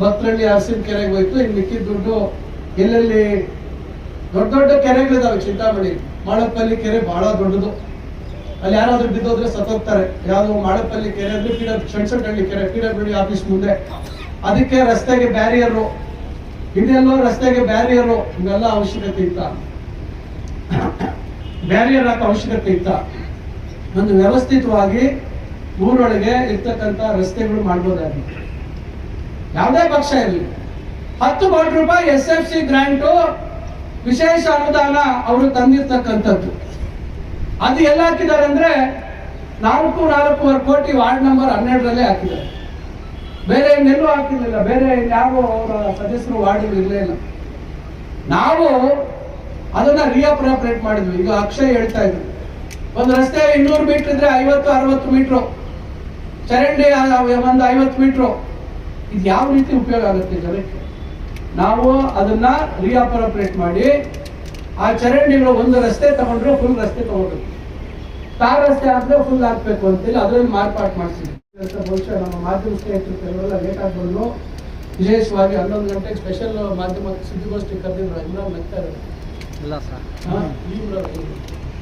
ಭಕ್ತರಳ್ಳಿ ಹಸಿರು ಕೆರೆಗೆ ಹೋಯ್ತು ಇಲ್ಲಿ ಮಿಕ್ಕಿದ ದುಡ್ಡು ಎಲ್ಲೆಲ್ಲಿ ದೊಡ್ಡ ದೊಡ್ಡ ಕೆರೆಗಳಿದಾವೆ ಚಿಂತಾಮಣಿ. ಮಾಳಪ್ಪಲ್ಲಿ ಕೆರೆ ಬಹಳ ದೊಡ್ಡದು. ಅಲ್ಲಿ ಯಾರಾದ್ರೂ ಬಿದ್ದೋದ್ರೆ ಸತ್ತೋಗ್ತಾರೆ. ಯಾವ್ದು ಮಾಳಪ್ಪಲ್ಲಿ ಕೆರೆ ಅಂದ್ರೆ ಪಿ ಸಣ್ಣ ಕೆರೆ ಪಿ ಡಬ್ಲ್ಯೂ ಆಫೀಸ್ ಮುಂದೆ. ಅದಕ್ಕೆ ರಸ್ತೆಗೆ ಬ್ಯಾರಿಯರು ಇದೆಲ್ಲೋ ರಸ್ತೆಗೆ ಬ್ಯಾರಿಯರು ಇವೆಲ್ಲ ಅವಶ್ಯಕತೆ ಇತ್ತ. ಬ್ಯಾರಿಯರ್ ಹಾಕೋ ಅವಶ್ಯಕತೆ ಇತ್ತ. ಒಂದು ವ್ಯವಸ್ಥಿತವಾಗಿ ಊರೊಳಗೆ ಇರ್ತಕ್ಕಂಥ ರಸ್ತೆಗಳು ಮಾಡ್ಬೋದಾಗಿತ್ತು ಯಾವುದೇ ಪಕ್ಷ ಇರಲಿ. ಹತ್ತು ಕೋಟಿ ರೂಪಾಯಿ ಎಸ್ ಎಫ್ ಸಿ ಗ್ರಾಂಟು ವಿಶೇಷ ಅನುದಾನ ಅವರು ತಂದಿರ್ತಕ್ಕಂಥದ್ದು. ಅದು ಎಲ್ಲ ಹಾಕಿದ್ದಾರೆ ಅಂದ್ರೆ ನಾಲ್ಕು ನಾಲ್ಕೂವರೆ ಕೋಟಿ ವಾರ್ಡ್ ನಂಬರ್ ಹನ್ನೆರಡರಲ್ಲೇ ಹಾಕಿದ್ದಾರೆ. ಬೇರೆ ಇನ್ನೆಲ್ಲೂ ಹಾಕಿರ್ಲಿಲ್ಲ. ಬೇರೆ ಯಾವ ಅವರ ಸದಸ್ಯರು ವಾರ್ಡಿಗೆ ಇರಲೇ ಇಲ್ಲ. ನಾವು ಅದನ್ನ ರಿಅಪ್ರಾಪ್ರೇಟ್ ಮಾಡಿದ್ವಿ. ಈಗ ಅಕ್ಷಯ್ ಹೇಳ್ತಾ ಇದ್ರು. ಒಂದು ರಸ್ತೆ ಇನ್ನೂರು ಮೀಟರ್ ಇದ್ರೆ ಐವತ್ತು, ಅರವತ್ತು ಮೀಟ್ರು ಚರಂಡಿ ಒಂದು ಐವತ್ತು ಮೀಟ್ರು ಇದು ಯಾವ ರೀತಿ ಉಪಯೋಗ ಆಗುತ್ತೆ ಜನಕ್ಕೆ? ನಾವು ಅದನ್ನ ರಿಅಪ್ರಾಪ್ರೇಟ್ ಮಾಡಿ, ಆ ಚರಂಡಿಗಳು ಒಂದು ರಸ್ತೆ ತಗೊಂಡ್ರೆ ಫುಲ್ ರಸ್ತೆ ತಗೊಂಡ್ರು ತಾರ್ ರಸ್ತೆ ಆದ್ರೆ ಫುಲ್ ಹಾಕ್ಬೇಕು ಅಂತೇಳಿ ಅದರಲ್ಲಿ ಮಾರ್ಪಾಟ್ ಮಾಡಿಸಿದ್ವಿ. ಬಹುಶಃ ನಮ್ಮ ಮಾಧ್ಯಮ ಸ್ನೇಹಿತರು ಕೆಲವೆಲ್ಲ ಲೇಟ್ ಆಗ್ಬೋದು ವಿಶೇಷವಾಗಿ ಹನ್ನೊಂದು ಗಂಟೆಗೆ ಸ್ಪೆಷಲ್ ಮಾಧ್ಯಮ ಸುದ್ದಿಗೋಷ್ಠಿ ಕರೆದಿದ್ರು ಇಮ್ರಾನ್ ನಗ್ತಾ ಇಲ್ಲ ಸರ್.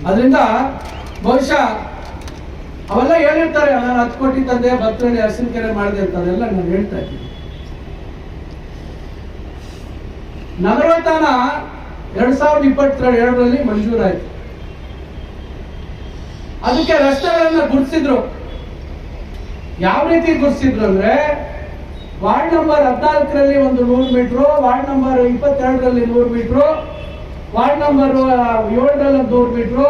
ಅದರಿಂದ ಬಹುಶಃ ಅವೆಲ್ಲ ಹೇಳಿರ್ತಾರೆ ನಾನು ಹತ್ತು ಕೋಟಿ ತಂದೆ ಭಕ್ತರಲ್ಲಿ ಅರಸಿನ ಕೆರೆ ಮಾಡಿದೆ ಅಂತ ಅದೆಲ್ಲ ನಾನು ಹೇಳ್ತಾ ಇದ್ದೀನಿ. ನಗರೋತ್ಥಾನ ಎರಡ್ ಸಾವಿರದ ಇಪ್ಪತ್ತೆರಡು ಎರಡರಲ್ಲಿ ಮಂಜೂರಾಯಿತು. ಅದಕ್ಕೆ ರಸ್ತೆಗಳನ್ನ ಗುರುತಿಸಿದ್ರು ಯಾವ ರೀತಿ ಗುರುತಿಸಿದ್ರು ಅಂದ್ರೆ ವಾರ್ಡ್ ನಂಬರ್ ಹದಿನಾಲ್ಕರಲ್ಲಿ ಒಂದು ನೂರು ಮೀಟ್ರು, ವಾರ್ಡ್ ನಂಬರ್ ಇಪ್ಪತ್ತೆರಡರಲ್ಲಿ ನೂರು ಮೀಟ್ರು, ವಾರ್ಡ್ ನಂಬರ್ ಏಳರಲ್ಲಿ ನೂರು ಮೀಟ್ರು.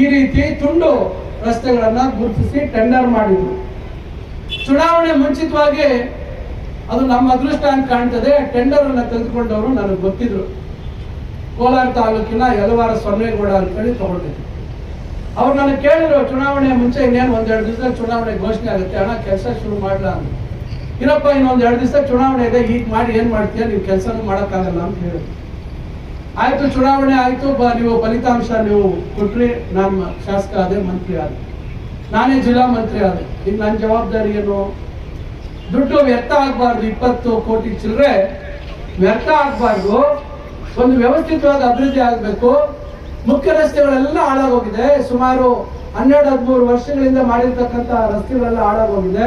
ಈ ರೀತಿ ತುಂಡು ರಸ್ತೆಗಳನ್ನ ಗುರುತಿಸಿ ಟೆಂಡರ್ ಮಾಡಿದ್ರು. ಚುನಾವಣೆ ಮುಂಚಿತವಾಗಿ ಅದು ನಮ್ಮ ಅದೃಷ್ಟ ಅಂತ ಕಾಣ್ತದೆ. ಟೆಂಡರ್ ಅನ್ನ ತೆಗೆದುಕೊಂಡವರು ನನಗೆ ಗೊತ್ತಿದ್ರು. ಕೋಲಾರ ತಾಲೂಕಿನ ಯಲವಾರ ಸೊನ್ನೇಗೌಡ ಅಂತೇಳಿ ತಗೊಂಡಿದ್ರು. ಅವ್ರು ನನಗೆ ಕೇಳಿದ್ರು ಚುನಾವಣೆ ಮುಂಚೆ ಇನ್ನೇನು ಒಂದೆರಡು ದಿವಸ ಚುನಾವಣೆ ಘೋಷಣೆ ಆಗುತ್ತೆ, ಹಣ ಕೆಲಸ ಶುರು ಮಾಡಲ ಅಂತ. ಇರಪ್ಪ ಇನ್ನೊಂದು ಎರಡು ದಿವಸ ಚುನಾವಣೆ ಇದೆ ಈಗ ಮಾಡಿ ಏನು ಮಾಡ್ತೀಯ? ನೀವು ಕೆಲಸನೂ ಮಾಡೋಕ್ಕಾಗಲ್ಲ ಅಂತ ಹೇಳಿದ್ರು. ಆಯ್ತು, ಚುನಾವಣೆ ಆಯ್ತು, ಬ, ನೀವು ಫಲಿತಾಂಶ ನೀವು ಕೊಟ್ರಿ, ನಾನು ಶಾಸಕ ಆದೆ ಮಂತ್ರಿ ಆದೆ. ನಾನೇ ಜಿಲ್ಲಾ ಮಂತ್ರಿ ಆದೆ. ಈಗ ನನ್ನ ಜವಾಬ್ದಾರಿ ಏನು? ದುಡ್ಡು ವ್ಯರ್ಥ ಆಗಬಾರ್ದು, ಇಪ್ಪತ್ತು ಕೋಟಿ ಚಿಲ್ಲರೆ ವ್ಯರ್ಥ ಆಗಬಾರ್ದು. ಒಂದು ವ್ಯವಸ್ಥಿತವಾದ ಅಭಿವೃದ್ಧಿ ಆಗಬೇಕು. ಮುಖ್ಯ ರಸ್ತೆಗಳೆಲ್ಲ ಹಾಳಾಗೋಗಿದೆ. ಸುಮಾರು ಹನ್ನೆರಡು, ಹದಿಮೂರು ವರ್ಷಗಳಿಂದ ಮಾಡಿರ್ತಕ್ಕಂಥ ರಸ್ತೆಗಳೆಲ್ಲ ಹಾಳಾಗೋಗಿದೆ.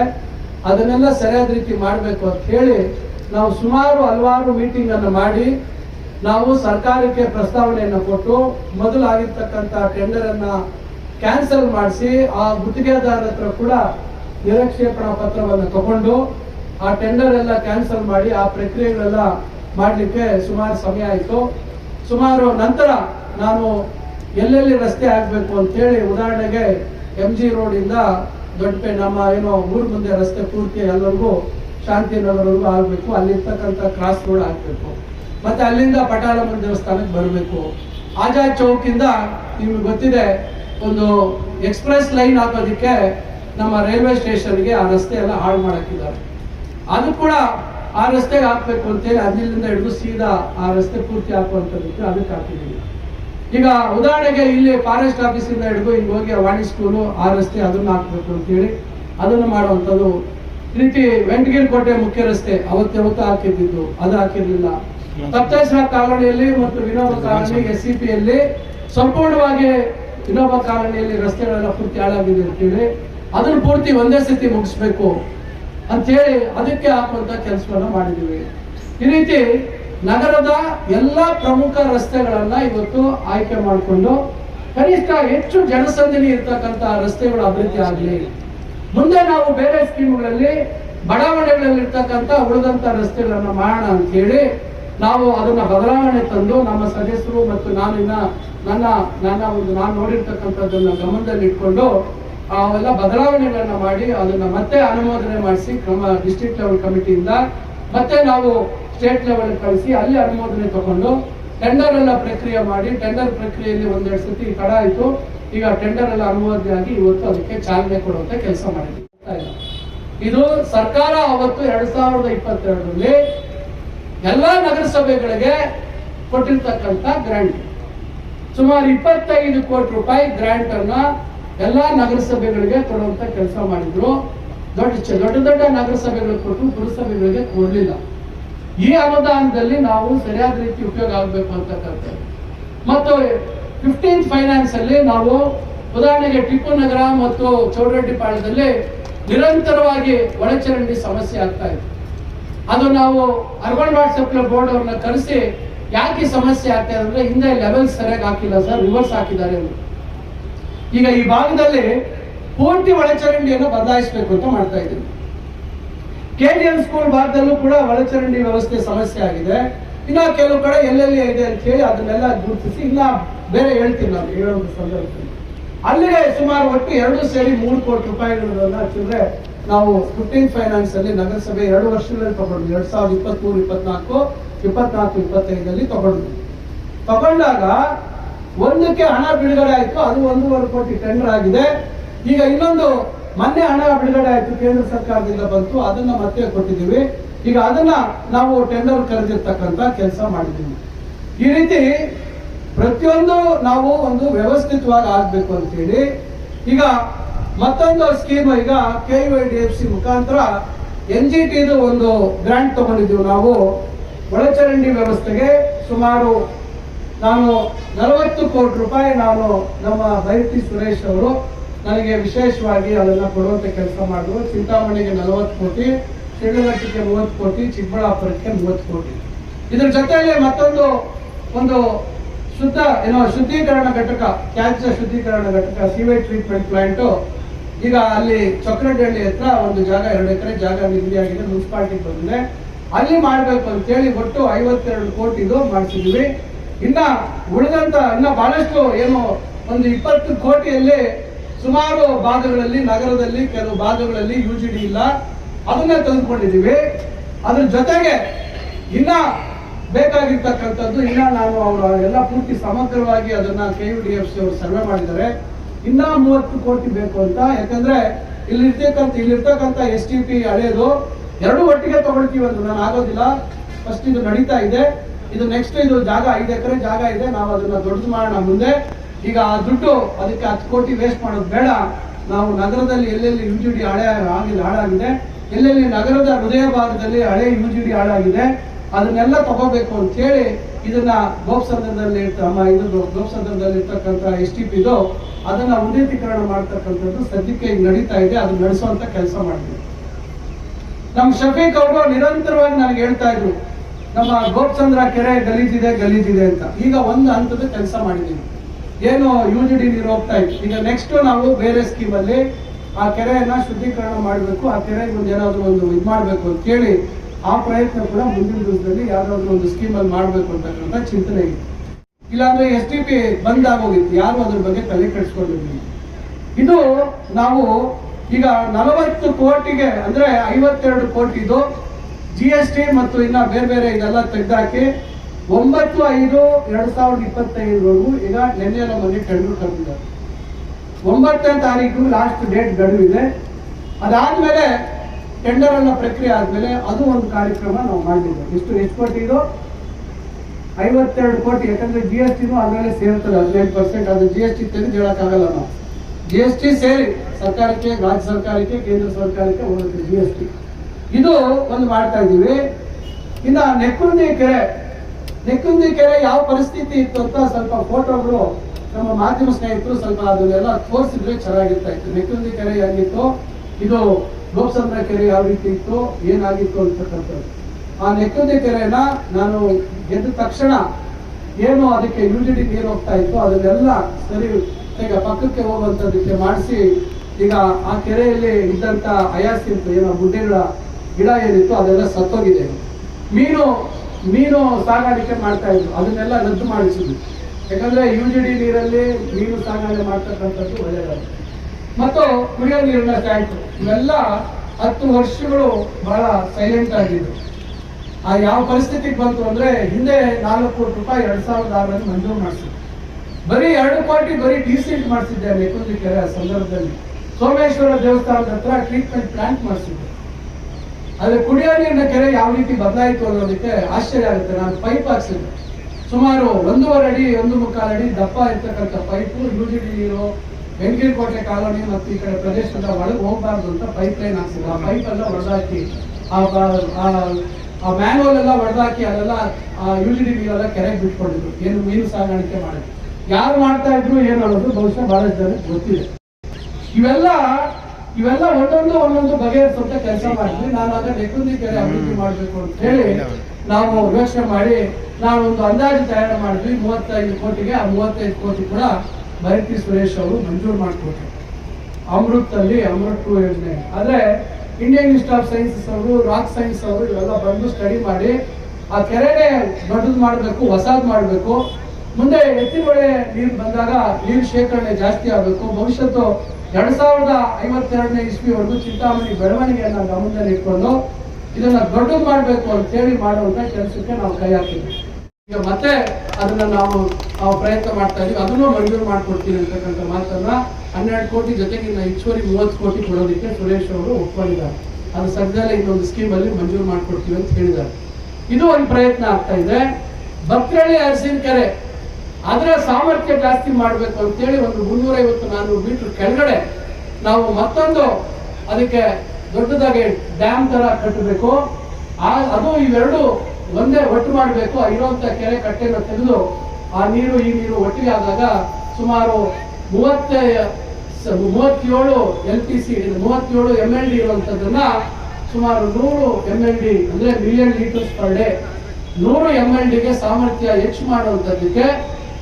ಅದನ್ನೆಲ್ಲ ಸರಿಯಾದ ರೀತಿ ಮಾಡಬೇಕು ಅಂತ ಹೇಳಿ ನಾವು ಸುಮಾರು ಹಲವಾರು ಮೀಟಿಂಗ್ ಅನ್ನು ಮಾಡಿ, ನಾವು ಸರ್ಕಾರಕ್ಕೆ ಪ್ರಸ್ತಾವನೆಯನ್ನು ಕೊಟ್ಟು, ಮೊದಲು ಟೆಂಡರ್ ಅನ್ನ ಕ್ಯಾನ್ಸಲ್ ಮಾಡಿಸಿ, ಆ ಗುತ್ತಿಗೆದಾರರ ಹತ್ರ ಕೂಡ ನಿರಕ್ಷೇಪಣಾ ಪತ್ರವನ್ನು ತಗೊಂಡು, ಆ ಟೆಂಡರ್ ಎಲ್ಲ ಕ್ಯಾನ್ಸಲ್ ಮಾಡಿ, ಆ ಪ್ರಕ್ರಿಯೆಗಳೆಲ್ಲ ಮಾಡಲಿಕ್ಕೆ ಸುಮಾರು ಸಮಯ ಆಯಿತು. ಸುಮಾರು ನಂತರ ನಾನು ಎಲ್ಲೆಲ್ಲಿ ರಸ್ತೆ ಆಗಬೇಕು ಅಂತೇಳಿ ಉದಾಹರಣೆಗೆ ಎಂ ಜಿ ರೋಡಿಂದ ದೊಡ್ಡಪೆ ನಮ್ಮ ಏನೋ ಊರ್ ಮುಂದೆ ರಸ್ತೆ ಪೂರ್ತಿ ಎಲ್ಲರಿಗೂ ಶಾಂತಿನಗರವರೆಗೂ ಆಗಬೇಕು. ಅಲ್ಲಿರ್ತಕ್ಕಂಥ ಕ್ರಾಸ್ ರೋಡ್ ಆಗಬೇಕು. ಮತ್ತೆ ಅಲ್ಲಿಂದ ಪಟಾಳಮ್ಮನ ದೇವಸ್ಥಾನಕ್ಕೆ ಬರಬೇಕು. ಆಜಾದ್ ಚೌಕಿಂದ ನಿಮ್ಗೆ ಗೊತ್ತಿದೆ, ಒಂದು ಎಕ್ಸ್ಪ್ರೆಸ್ ಲೈನ್ ಹಾಕೋದಕ್ಕೆ ನಮ್ಮ ರೈಲ್ವೆ ಸ್ಟೇಷನ್ಗೆ ಆ ರಸ್ತೆ ಎಲ್ಲ ಹಾಳು ಮಾಡಾಕಿದ್ದಾರೆ ಅದು ಕೂಡ ಆ ರಸ್ತೆಗೆ ಹಾಕ್ಬೇಕು ಅಂತೇಳಿ ಅಲ್ಲಿಂದ ಹಿಡಿದು ಸೀದಾ ಆ ರಸ್ತೆ ಪೂರ್ತಿ ಹಾಕುವಂಥದ್ದಕ್ಕೆ ಅದಕ್ಕೆ ಹಾಕಿದ್ದೀವಿ. ಈಗ ಉದಾಹರಣೆಗೆ ಇಲ್ಲಿ ಫಾರೆಸ್ಟ್ ಆಫೀಸಿಂದ ಹಿಡಿದು ಹಿಂಗೆ ಹೋಗಿ ವಾಣಿ ಸ್ಕೂಲು, ಆ ರಸ್ತೆ ಅದನ್ನ ಹಾಕ್ಬೇಕು ಅಂತೇಳಿ ಅದನ್ನು ಮಾಡುವಂಥದ್ದು. ರೀತಿ ವೆಂಟಗಿರಿ ಕೋಟೆ ಮುಖ್ಯ ರಸ್ತೆ, ಅವತ್ತು ಯಾವತ್ತು ಹಾಕಿದ್ದು ಅದು ಹಾಕಿರ್ಲಿಲ್ಲ. ಸಪ್ತೇಶ್ವರ ಕಾಲೋನಿಯಲ್ಲಿ ಮತ್ತು ವಿನೋಬ ಕಾಲೋನಿ ಎಸ್ ಸಿ ಪಿಯಲ್ಲಿ ಸಂಪೂರ್ಣವಾಗಿ ವಿನೋಬ ಕಾಲೋನಿಯಲ್ಲಿ ರಸ್ತೆಗಳೆಲ್ಲ ಪೂರ್ತಿ ಹಾಳಾಗಿದೆ ಅಂತೇಳಿ ಅದನ್ನು ಪೂರ್ತಿ ಒಂದೇ ಸತಿ ಮುಗಿಸ್ಬೇಕು ಅಂತೇಳಿ ಅದಕ್ಕೆ ಹಾಕುವಂತ ಕೆಲಸವನ್ನು ಮಾಡಿದ್ದೀವಿ. ಈ ರೀತಿ ನಗರದ ಎಲ್ಲ ಪ್ರಮುಖ ರಸ್ತೆಗಳನ್ನ ಇವತ್ತು ಆಯ್ಕೆ ಮಾಡಿಕೊಂಡು ಕನಿಷ್ಠ ಹೆಚ್ಚು ಜನಸಂದಣಿ ಇರ್ತಕ್ಕಂಥ ರಸ್ತೆಗಳು ಅಭಿವೃದ್ಧಿ ಆಗಲಿ. ಮುಂದೆ ನಾವು ಬೇರೆ ಸ್ಕೀಮ್ಗಳಲ್ಲಿ ಬಡಾವಣೆಗಳಲ್ಲಿ ಇರ್ತಕ್ಕಂಥ ಉಳಿದಂತ ರಸ್ತೆಗಳನ್ನ ಮಾಡೋಣ ಅಂತ ಹೇಳಿ ನಾವು ಅದನ್ನ ಬದಲಾವಣೆ ತಂದು ನಮ್ಮ ಸದಸ್ಯರು ಮತ್ತು ನಾನಿನ ನನ್ನ ನನ್ನ ಒಂದು ನಾನು ನೋಡಿರ್ತಕ್ಕಂಥದ್ದನ್ನ ಗಮನದಲ್ಲಿ ಇಟ್ಕೊಂಡು ಅವೆಲ್ಲ ಬದಲಾವಣೆಗಳನ್ನ ಮಾಡಿ ಅದನ್ನ ಮತ್ತೆ ಅನುಮೋದನೆ ಮಾಡಿಸಿ ಕ್ರಮ ಡಿಸ್ಟ್ರಿಕ್ಟ್ ಲೆವೆಲ್ ಕಮಿಟಿಯಿಂದ ಮತ್ತೆ ನಾವು ಸ್ಟೇಟ್ ಲೆವೆಲ್ ಕಳಿಸಿ ಅಲ್ಲಿ ಅನುಮೋದನೆ ತಗೊಂಡು ಟೆಂಡರ್ ಎಲ್ಲ ಪ್ರಕ್ರಿಯೆ ಮಾಡಿ ಟೆಂಡರ್ ಪ್ರಕ್ರಿಯೆಯಲ್ಲಿ ಒಂದೆರಡು ಸತಿ ತಡ ಆಯಿತು. ಈಗ ಟೆಂಡರ್ ಎಲ್ಲ ಅನುಮೋದನೆ ಆಗಿ ಇವತ್ತು ಅದಕ್ಕೆ ಚಾಲನೆ ಕೊಡುವಂತ ಕೆಲಸ ಮಾಡಿದ್ವಿ ಇದು ಸರ್ಕಾರ ಅವತ್ತು ಎರಡ್ ಸಾವಿರದ ಇಪ್ಪತ್ತೆರಡರಲ್ಲಿ ಎಲ್ಲಾ ನಗರಸಭೆಗಳಿಗೆ ಕೊಟ್ಟಿರ್ತಕ್ಕಂಥ ಗ್ರಾಂಟ್ ಸುಮಾರು ಇಪ್ಪತ್ತೈದು ಕೋಟಿ ರೂಪಾಯಿ ಗ್ರಾಂಟ್ ಅನ್ನ ಎಲ್ಲಾ ನಗರಸಭೆಗಳಿಗೆ ಕೊಡುವಂತ ಕೆಲಸ ಮಾಡಿದ್ರು. ದೊಡ್ಡ ದೊಡ್ಡ ದೊಡ್ಡ ನಗರಸಭೆಗಳಿಗೆ ಕೊಟ್ಟು ಪುರಸಭೆಗಳಿಗೆ ಕೊಡಲಿಲ್ಲ. ಈ ಅನುದಾನದಲ್ಲಿ ನಾವು ಸರಿಯಾದ ರೀತಿ ಉಪಯೋಗ ಆಗಬೇಕು ಅಂತಕ್ಕಂಥದ್ದು ಮತ್ತು ಫಿಫ್ಟೀನ್ತ್ ಫೈನಾನ್ಸ್ ಅಲ್ಲಿ ನಾವು ಉದಾಹರಣೆಗೆ ಟಿಪ್ಪು ನಗರ ಮತ್ತು ಚೌಡರೆಡ್ಡಿಪಾಳ್ಯದಲ್ಲಿ ನಿರಂತರವಾಗಿ ಒಳಚರಂಡಿ ಸಮಸ್ಯೆ ಆಗ್ತಾ ಇದೆ. ಅದು ನಾವು ಅರ್ಬನ್ ವಾಟ್ಸಪ್ ಬೋರ್ಡ್ ಅವ್ರನ್ನ ಕರೆಸಿ ಯಾಕೆ ಸಮಸ್ಯೆ ಆಗ್ತಾ ಇದೆ ಅಂದ್ರೆ ಹಿಂದೆ ಲೆವೆಲ್ ಸರಿಯಾಗಿ ಹಾಕಿಲ್ಲ ಸರ್ ರಿವರ್ಸ್ ಹಾಕಿದ್ದಾರೆ. ಈಗ ಈ ಭಾಗದಲ್ಲಿ ಪೂರ್ತಿ ಒಳಚರಂಡಿಯನ್ನು ಬದಲಾಯಿಸಬೇಕು ಅಂತ ಮಾಡ್ತಾ ಇದ್ದೀವಿ ಕೆಡಿಎಂ ಸ್ಕೂಲ್ ಭಾಗದಲ್ಲೂ ಕೂಡ ಒಳಚರಂಡಿ ವ್ಯವಸ್ಥೆ ಸಮಸ್ಯೆ ಆಗಿದೆ. ಇನ್ನ ಕೆಲವು ಕಡೆ ಎಲ್ಲೆಲ್ಲಿ ಇದೆ ಅಂತ ಹೇಳಿ ಅದನ್ನೆಲ್ಲ ಗುರುತಿಸಿ ಇಲ್ಲ ಬೇರೆ ಹೇಳ್ತೀನಿ ನಾನು ಹೇಳೋ ಸಂದರ್ಭದಲ್ಲಿ. ಅಲ್ಲಿಗೆ ಸುಮಾರು ಒಟ್ಟು ಎರಡು ಸೇರಿ ಮೂರು ಕೋಟಿ ರೂಪಾಯಿಗಳನ್ನ ಹಚ್ಚಿದ್ರೆ ನಾವು ಫಿಫ್ಟೀನ್ ಫೈನಾನ್ಸ್ ಅಲ್ಲಿ ನಗರಸಭೆ ಎರಡು ವರ್ಷಗಳಲ್ಲಿ ತಗೊಂಡ್ವಿ. ಎರಡ್ ಸಾವಿರದ ಇಪ್ಪತ್ಮೂರು, ಇಪ್ಪತ್ನಾಲ್ಕು ಇಪ್ಪತ್ನಾಲ್ಕು ಇಪ್ಪತ್ತೈದಲ್ಲಿ ತಗೊಂಡ್ವಿ. ತಗೊಂಡಾಗ ಒಂದಕ್ಕೆ ಹಣ ಬಿಡುಗಡೆ ಆಯ್ತು. ಅದು ಒಂದೂವರೆ ಕೋಟಿ ಟೆಂಡರ್ ಆಗಿದೆ. ಈಗ ಇನ್ನೊಂದು ಮೊನ್ನೆ ಹಣ ಬಿಡುಗಡೆ ಆಯ್ತು, ಕೇಂದ್ರ ಸರ್ಕಾರದಿಂದ ಬಂತು, ಅದನ್ನ ಮತ್ತೆ ಕೊಟ್ಟಿದ್ದೀವಿ. ಈಗ ಅದನ್ನ ನಾವು ಟೆಂಡರ್ ಕರೆದಿರ್ತಕ್ಕಂತ ಕೆಲಸ ಮಾಡಿದ್ದೀವಿ. ಈ ರೀತಿ ಪ್ರತಿಯೊಂದು ನಾವು ಒಂದು ವ್ಯವಸ್ಥಿತವಾಗಿ ಆಗ್ಬೇಕು ಅಂತೇಳಿ, ಈಗ ಮತ್ತೊಂದು ಸ್ಕೀಮ್ ಈಗ K U I D F C ಮುಖಾಂತರ ಎನ್ ಜಿ ಟಿದು ಒಂದು ಗ್ರಾಂಟ್ ತಗೊಂಡಿದ್ದೀವಿ ನಾವು. ಒಳಚರಂಡಿ ವ್ಯವಸ್ಥೆಗೆ ಸುಮಾರು ನಾನು ನಲವತ್ತು ಕೋಟಿ ರೂಪಾಯಿ ನಾನು ನಮ್ಮ ಬೈರತಿ ಸುರೇಶ್ ಅವರು ನನಗೆ ವಿಶೇಷವಾಗಿ ಅದನ್ನ ಕೊಡುವಂತ ಕೆಲಸ ಮಾಡಿದ್ರು. ಚಿಂತಾಮಣಿಗೆ ನಲವತ್ತು ಕೋಟಿ ಶಿಡ್ಲಘಟ್ಟಕ್ಕೆ ಮೂವತ್ತು ಕೋಟಿ, ಚಿಕ್ಕಬಳ್ಳಾಪುರಕ್ಕೆ ಮೂವತ್ತು ಕೋಟಿ. ಇದ್ರ ಜೊತೆಯಲ್ಲಿ ಮತ್ತೊಂದು ಒಂದು ಶುದ್ಧ, ಏನೋ ಶುದ್ಧೀಕರಣ ಘಟಕ ತ್ಯಾಜ್ಯ ಶುದ್ಧೀಕರಣ ಘಟಕ ಸಿವೆ ಟ್ರೀಟ್ಮೆಂಟ್ ಪ್ಲಾಂಟ್ ಈಗ ಅಲ್ಲಿ ಚಕ್ರಡಳ್ಳಿ ಹತ್ರ ಒಂದು ಜಾಗ, ಎರಡು ಎಕರೆ ಜಾಗ ನಿಗದಿಯಾಗಿದೆ ಮುನ್ಸಿಪಾಲಿಟಿ ಬಂದಿದೆ. ಅಲ್ಲಿ ಮಾಡಬೇಕು ಅಂತೇಳಿ ಒಟ್ಟು ಐವತ್ತೆರಡು ಕೋಟಿದು ಮಾಡಿಸಿದ್ವಿ. ಇನ್ನ ಉಳಿದಂತ, ಇನ್ನ ಬಹಳಷ್ಟು ಏನು, ಒಂದು ಇಪ್ಪತ್ತು ಕೋಟಿಯಲ್ಲಿ ಸುಮಾರು ಭಾಗಗಳಲ್ಲಿ, ನಗರದಲ್ಲಿ, ಕೆಲವು ಭಾಗಗಳಲ್ಲಿ ಯು ಜಿ ಡಿ ಇಲ್ಲ. ಅದನ್ನ ತಂದುಕೊಂಡಿದ್ದೀವಿ ಅದ್ರ ಜೊತೆಗೆ ಇನ್ನ ಬೇಕಾಗಿರ್ತಕ್ಕಂಥದ್ದು, ಇನ್ನ ನಾನು ಅವರ ಎಲ್ಲ ಪೂರ್ತಿ ಸಮಗ್ರವಾಗಿ ಅದನ್ನ K U D F C ಅವರು ಸರ್ವೆ ಮಾಡಿದ್ದಾರೆ. ಇನ್ನ ಮೂವತ್ತು ಕೋಟಿ ಬೇಕು ಅಂತ. ಯಾಕಂದ್ರೆ ಇಲ್ಲಿ ಇರ್ತಕ್ಕಂಥ ಇಲ್ಲಿರ್ತಕ್ಕಂಥ ಎಸ್ ಟಿ ಪಿ ಹಳೆಯದು ಎರಡು ಒಟ್ಟಿಗೆ ತಗೊಳ್ತೀವಿ ಅಂತ ನಾನು ಆಗೋದಿಲ್ಲ. ಫಸ್ಟ್ ಇದು ನಡೀತಾ ಇದೆ. ಇದು ನೆಕ್ಸ್ಟ್ ಇದು ಜಾಗ ಐದು ಎಕರೆ ಜಾಗ ಇದೆ. ನಾವು ಅದನ್ನ ದೊಡ್ಡದು ಮಾಡೋಣ ಮುಂದೆ. ಈಗ ಆ ದುಡ್ಡು ಅದಕ್ಕೆ ಹತ್ತು ಕೋಟಿ ವೇಸ್ಟ್ ಮಾಡೋದು ಬೇಡ. ನಾವು ನಗರದಲ್ಲಿ ಎಲ್ಲೆಲ್ಲಿ ಯು ಜಿ ಡಿ ಹಳೆ ಆಗಿದೆ ಹಾಳಾಗಿದೆ. ಎಲ್ಲೆಲ್ಲಿ ನಗರದ ಹೃದಯ ಭಾಗದಲ್ಲಿ ಹಳೆ ಯು ಜಿ ಡಿ ಹಾಳಾಗಿದೆ, ಅದನ್ನೆಲ್ಲ ತಗೋಬೇಕು ಅಂತ ಹೇಳಿ ಇದನ್ನ ಗೋಪ್ಸಂದ್ರದಲ್ಲಿ ನಮ್ಮ ಇದು ಸದನದಲ್ಲಿ ಇರ್ತಕ್ಕಂಥ ಎಸ್ ಟಿ ಪಿದು ಅದನ್ನ ಉನ್ನತೀಕರಣ ಮಾಡ್ತಕ್ಕಂಥದ್ದು ಸದ್ಯಕ್ಕೆ ಈಗ ನಡೀತಾ ಇದೆ, ಅದು ನಡೆಸುವಂತ ಕೆಲಸ ಮಾಡಿದ್ವಿ ನಮ್ಮ ಶಫೀಕ್ ಅವರು ನಿರಂತರವಾಗಿ ನನಗೆ ಹೇಳ್ತಾ ಇದ್ರು, ನಮ್ಮ ಗೋಪ್ಚಂದ್ರ ಕೆರೆ ಗಲೀಜಿದೆ ಗಲೀಜಿದೆ ಅಂತ. ಈಗ ಒಂದು ಹಂತದ ಕೆಲಸ ಮಾಡಿದ್ದೀವಿ ಏನು ಯು ಜಿ ಡಿ ನೀರು ಹೋಗ್ತಾ ಇತ್ತು ಈಗ ನೆಕ್ಸ್ಟ್ ನಾವು ಬೇರೆ ಸ್ಕೀಮ್ ಅಲ್ಲಿ ಆ ಕೆರೆಯನ್ನ ಶುದ್ಧೀಕರಣ ಮಾಡಬೇಕು, ಆ ಕೆರೆಗೆ ಒಂದು ಏನಾದ್ರು ಒಂದು ಇದು ಮಾಡಬೇಕು ಅಂತ ಹೇಳಿ ಆ ಪ್ರಯತ್ನ ಕೂಡ ಮುಂದಿನ ದಿವಸದಲ್ಲಿ ಯಾರಾದ್ರೂ ಒಂದು ಸ್ಕೀಮ್ ಅಲ್ಲಿ ಮಾಡಬೇಕು ಅಂತಕ್ಕಂಥ ಚಿಂತನೆ ಇದೆ. ಇಲ್ಲಾಂದ್ರೆ ಎಸ್ ಟಿ ಪಿ ಬಂದ್ ಆಗೋಗಿತ್ತು ಯಾರು ಅದ್ರ ಬಗ್ಗೆ ತಲೆ ಕೆಡಿಸ್ಕೊಂಡಿರ್ಲಿಲ್ಲ. ಇದು ನಾವು ಈಗ ನಲವತ್ತು ಕೋಟಿಗೆ, ಅಂದ್ರೆ ಐವತ್ತೆರಡು ಕೋಟಿದು ಜಿ ಎಸ್ ಟಿ ಮತ್ತು ಇನ್ನ ಬೇರೆ ಬೇರೆ ಇದೆಲ್ಲ ತೆಗೆದಾಕಿ ಒಂಬತ್ತು ಐದು ಎರಡ್ ಸಾವಿರದ ಇಪ್ಪತ್ತೈದರವರೆಗೂ ಈಗ ನಿನ್ನೆ ನಮ್ಮಲ್ಲಿ ಟೆಂಡರ್ ಕರೆದಿದ್ದಾರೆ. ಒಂಬತ್ತನೇ ತಾರೀಕು ಲಾಸ್ಟ್ ಡೇಟ್ ಗಡುವಿದೆ ಅದಾದ್ಮೇಲೆ ಟೆಂಡರ್ ಅನ್ನೋ ಪ್ರಕ್ರಿಯೆ ಆದ್ಮೇಲೆ ಅದು ಒಂದು ಕಾರ್ಯಕ್ರಮ ನಾವು ಮಾಡಿದ್ದೇವೆ ಎಷ್ಟು ಎಷ್ಟು ಕೋಟಿ ಇದು? ಐವತ್ತೆರಡು ಕೋಟಿ, ಯಾಕಂದ್ರೆ ಜಿ ಎಸ್ ಟಿನೂ ಅದರಲ್ಲೇ ಸೇರ್ತದೆ, ಹದಿನೈದು ಪರ್ಸೆಂಟ್ ಅದು ಜಿ ಎಸ್ ಟಿ ತೆಗೆದು ಹೇಳೋಕ್ಕಾಗಲ್ಲ ನಾವು. ಜಿ ಎಸ್ ಟಿ ಸೇರಿ ಸರ್ಕಾರಕ್ಕೆ, ರಾಜ್ಯ ಸರ್ಕಾರಕ್ಕೆ, ಕೇಂದ್ರ ಸರ್ಕಾರಕ್ಕೆ ಹೋಗುತ್ತೆ ಜಿ ಎಸ್ ಟಿ ಇದು ಒಂದು ಮಾಡ್ತಾ ಇದ್ದೀವಿ. ಇನ್ನು ನೆಕ್ಕುಂದಿ ಕೆರೆ ನೆಕ್ಕುಂದಿ ಕೆರೆ ಯಾವ ಪರಿಸ್ಥಿತಿ ಇತ್ತು ಅಂತ ಸ್ವಲ್ಪ ಫೋಟೋಗಳು ನಮ್ಮ ಮಾಧ್ಯಮ ಸ್ನೇಹಿತರು ಸ್ವಲ್ಪ ಅದನ್ನೆಲ್ಲ ತೋರಿಸಿದ್ರೆ ಚೆನ್ನಾಗಿರ್ತಾ ಇತ್ತು. ನೆಕ್ಕುಂದಿ ಕೆರೆ ಹೇಗಿತ್ತು? ಇದು ಗೋಪ್ಸಂದ್ರ ಕೆರೆ ಯಾವ ರೀತಿ ಇತ್ತು? ಏನಾಗಿತ್ತು ಅಂತಕ್ಕಂಥದ್ದು. ಆ ನೆಕ್ಕುಂದಿ ಕೆರೆನ ನಾನು ಗೆದ್ದ ತಕ್ಷಣ ಏನು ಅದಕ್ಕೆ ಯುಜಿಡಿ ನೀರು ಹೋಗ್ತಾ ಇತ್ತು, ಅದನ್ನೆಲ್ಲ ಸರಿ ಈಗ ಪಕ್ಕಕ್ಕೆ ಹೋಗುವಂಥದ್ದಕ್ಕೆ ಮಾಡಿಸಿ ಈಗ ಆ ಕೆರೆಯಲ್ಲಿ ಇದ್ದಂತ ಅಯಾಸಿಂತ ಏನೋ ಗುಡ್ಡೆಗಳ ಗಿಡ ಏನಿತ್ತು ಅದೆಲ್ಲ ಸತ್ತೋಗಿದೆ. ಮೀನು ಮೀನು ಸಾಗಾಣಿಕೆ ಮಾಡ್ತಾ ಇದ್ರು. ಅದನ್ನೆಲ್ಲ ರದ್ದು ಮಾಡಿಸಿದ್ವಿ ಯಾಕಂದ್ರೆ ಯು ಜಿ ಡಿ ನೀರಲ್ಲಿ ಮೀನು ಸಾಗಾಣೆ ಮಾಡ್ತಕ್ಕಂಥದ್ದು ಒಳ್ಳೆಯದಲ್ಲ. ಮತ್ತು ಕುಡಿಯೋ ನೀರಿನ ಟ್ಯಾಂಕ್, ಇವೆಲ್ಲ ಹತ್ತು ವರ್ಷಗಳು ಬಹಳ ಸೈಲೆಂಟ್ ಆಗಿದ್ದು. ಆ ಯಾವ ಪರಿಸ್ಥಿತಿಗೆ ಬಂತು ಅಂದ್ರೆ ಹಿಂದೆ ನಾಲ್ಕು ಕೋಟಿ ರೂಪಾಯಿ ಎರಡ್ ಸಾವಿರದ ಆರರಲ್ಲಿ ಮಂಜೂರು ಮಾಡಿಸಿದ್ರು. ಬರೀ ಎರಡು ಕೋಟಿ ಬರೀ ಡೀಸೆಂಟ್ ಮಾಡಿಸಿದ್ದೆ ನೆಕ್ಕುಂದಿ ಕೆರೆ ಸಂದರ್ಭದಲ್ಲಿ. ಸೋಮೇಶ್ವರ ದೇವಸ್ಥಾನದ ಹತ್ರ ಟ್ರೀಟ್ಮೆಂಟ್ ಪ್ಲಾಂಟ್ ಮಾಡಿಸಿದ್ದೆ ಆದ್ರೆ ಕುಡಿಯೋ ನೀರಿನ ಕೆರೆ ಯಾವ ರೀತಿ ಬದಲಾಯಿತು ಅನ್ನೋದಕ್ಕೆ ಆಶ್ಚರ್ಯ ಆಗುತ್ತೆ. ನಾನು ಪೈಪ್ ಹಾಕ್ಸಿದ್ದೆ. ಸುಮಾರು ಒಂದೂವರೆ ಅಡಿ, ಒಂದು ಮುಕ್ಕಾಲು ಅಡಿ ದಪ್ಪ ಇರ್ತಕ್ಕಂಥ ಪೈಪು ಯು ಜಿ ಡಿ ನೀರು ಬೆಂಕಿರಕೋಟೆ ಕಾಲೋನಿ ಮತ್ತು ಈ ಕಡೆ ಪ್ರದೇಶದ ಒಳಗೆ ಹೋಗಬಾರ್ದು ಅಂತ ಪೈಪ್ ಲೈನ್ ಹಾಕ್ಸಿದ್ರು ಆ ಪೈಪ್ ಎಲ್ಲ ಹೊಡೆದಾಕಿ ಆ ಆ- ಆ ಮ್ಯಾನುವಲ್ ಎಲ್ಲ ಹೊಡೆದಾಕಿ ಅಲ್ಲೆಲ್ಲ ಯು ಜಿ ಡಿ ನೀರೆಲ್ಲ ಕೆರೆಗೆ ಬಿಟ್ಕೊಂಡಿದ್ರು. ಏನು ಮೀನು ಸಾಗಾಣಿಕೆ ಮಾಡಿದ್ರು. ಯಾರು ಮಾಡ್ತಾ ಇದ್ರು ಏನು ಅನ್ನೋದು ಬಹುಶಃ ಬಹಳ ಜನಕ್ಕೆ ಗೊತ್ತಿದೆ. ಇವೆಲ್ಲ ಇವೆಲ್ಲ ಒಂದೊಂದು ಒಂದೊಂದು ಬಗೆಹರಿಸುವಂತ ಕೆಲಸ ಮಾಡಿದ್ವಿ ನಾನು ಅದನ್ನ ನೆಕ್ಕುಂದಿ ಕೆರೆ ಅಭಿವೃದ್ಧಿ ಮಾಡಬೇಕು ಅಂತ ಹೇಳಿ ನಾವು ಯೋಚನೆ ಮಾಡಿ ನಾವು ಒಂದು ಅಂದಾಜು ತಯಾರು ಮಾಡಿದ್ವಿ. ಮೂವತ್ತೈದು ಕೋಟಿಗೆ, ಆ ಮೂವತ್ತೈದು ಕೋಟಿ ಕೂಡ ಭರತಿ ಸುರೇಶ್ ಅವರು ಮಂಜೂರು ಮಾಡಿಕೊಟ್ರು. ಅಮೃತ್ ಅಲ್ಲಿ ಅಮೃತ್ ಟೂ ಯೋಜನೆ. ಆದ್ರೆ ಇಂಡಿಯನ್ ಇನ್ಸ್ಟಿಟ್ಯೂಟ್ ಆಫ್ ಸೈನ್ಸಸ್ ಅವರು ರಾಕ್ ಸೈನ್ಸ್ ಅವರು ಇವೆಲ್ಲ ಬಂದು ಸ್ಟಡಿ ಮಾಡಿ, ಆ ಕೆರೆನೇ ದೊಡ್ಡದು ಮಾಡಬೇಕು, ಹೊಸದ್ ಮಾಡಬೇಕು. ಮುಂದೆ ಎತ್ತಿನ ಮಳೆ ನೀರು ಬಂದಾಗ ನೀರು ಶೇಖರಣೆ ಜಾಸ್ತಿ ಆಗಬೇಕು. ಭವಿಷ್ಯತ್ತು ಎರಡ್ ಸಾವಿರದ ಐವತ್ತೆರಡನೇ ಇಸ್ವಿವರೆಗೂ ಚಿಂತಾಮಣಿ ಬೆಳವಣಿಗೆಯನ್ನ ಗಮನದಲ್ಲಿ ಇಟ್ಕೊಂಡು ಇದನ್ನ ದೊಡ್ಡದು ಮಾಡಬೇಕು ಅಂತ ಹೇಳಿ ಮಾಡುವಂತ ಕೆಲಸಕ್ಕೆ ನಾವು ಕೈ ಹಾಕಿದ್ವಿ ಈಗ ಮತ್ತೆ ಅದನ್ನ ನಾವು ನಾವು ಪ್ರಯತ್ನ ಮಾಡ್ತಾ ಇದೀವಿ. ಅದನ್ನು ಮಂಜೂರು ಮಾಡ್ಕೊಡ್ತೀವಿ ಅಂತಕ್ಕಂಥ ಮಾತನ್ನ ಹನ್ನೆರಡು ಕೋಟಿ ಜೊತೆಗೆ ಇನ್ನು ಹೆಚ್ಚುವರಿ ಮೂವತ್ತು ಕೋಟಿ ಕೊಡೋದಕ್ಕೆ ಸುರೇಶ್ ಅವರು ಒಪ್ಕೊಂಡಿದ್ದಾರೆ. ಅದು ಸದ್ಯದಲ್ಲೇ ಇನ್ನೊಂದು ಸ್ಕೀಮ್ ಅಲ್ಲಿ ಮಂಜೂರು ಮಾಡ್ಕೊಡ್ತೀವಿ ಅಂತ ಹೇಳಿದ್ದಾರೆ. ಇದು ಒಂದು ಪ್ರಯತ್ನ ಆಗ್ತಾ ಇದೆ. ಭಕ್ತರಳ್ಳಿ ಅರಸಿನ ಕೆರೆ. ಅದರ ಸಾಮರ್ಥ್ಯ ಜಾಸ್ತಿ ಮಾಡಬೇಕು ಅಂತೇಳಿ ಒಂದು ಮುನ್ನೂರೈವತ್ತು ನಾನ್ನೂರು ಮೀಟರ್ ಕೆಳಗಡೆ ನಾವು ಮತ್ತೊಂದು ಅದಕ್ಕೆ ದೊಡ್ಡದಾಗಿ ಡ್ಯಾಮ್ ತರ ಕಟ್ಟಬೇಕು. ಅದು ಇವೆರಡು ಒಂದೇ ಒಟ್ಟು ಮಾಡಬೇಕು. ಇರುವಂತ ಕೆರೆ ಕಟ್ಟೆನ ತೆಗೆದು ಆ ನೀರು, ಈ ನೀರು ಒಟ್ಟಿಗೆ ಆದಾಗ ಸುಮಾರು ಮೂವತ್ತ ಮೂವತ್ತೇಳು ಎಲ್ ಪಿ ಸಿ ಮೂವತ್ತೇಳು ಎಂ ಎಲ್ ಡಿ ಇರುವಂತದನ್ನ ಸುಮಾರು ನೂರು ಎಂ ಎಲ್ ಡಿ ಅಂದ್ರೆ ಮಿಲಿಯನ್ ಲೀಟರ್ಸ್ ಪರ್ ಡೇ ನೂರು ಎಂ ಎಲ್ ಡಿಗೆ ಸಾಮರ್ಥ್ಯ ಹೆಚ್ಚು ಮಾಡುವಂತದ್ದಕ್ಕೆ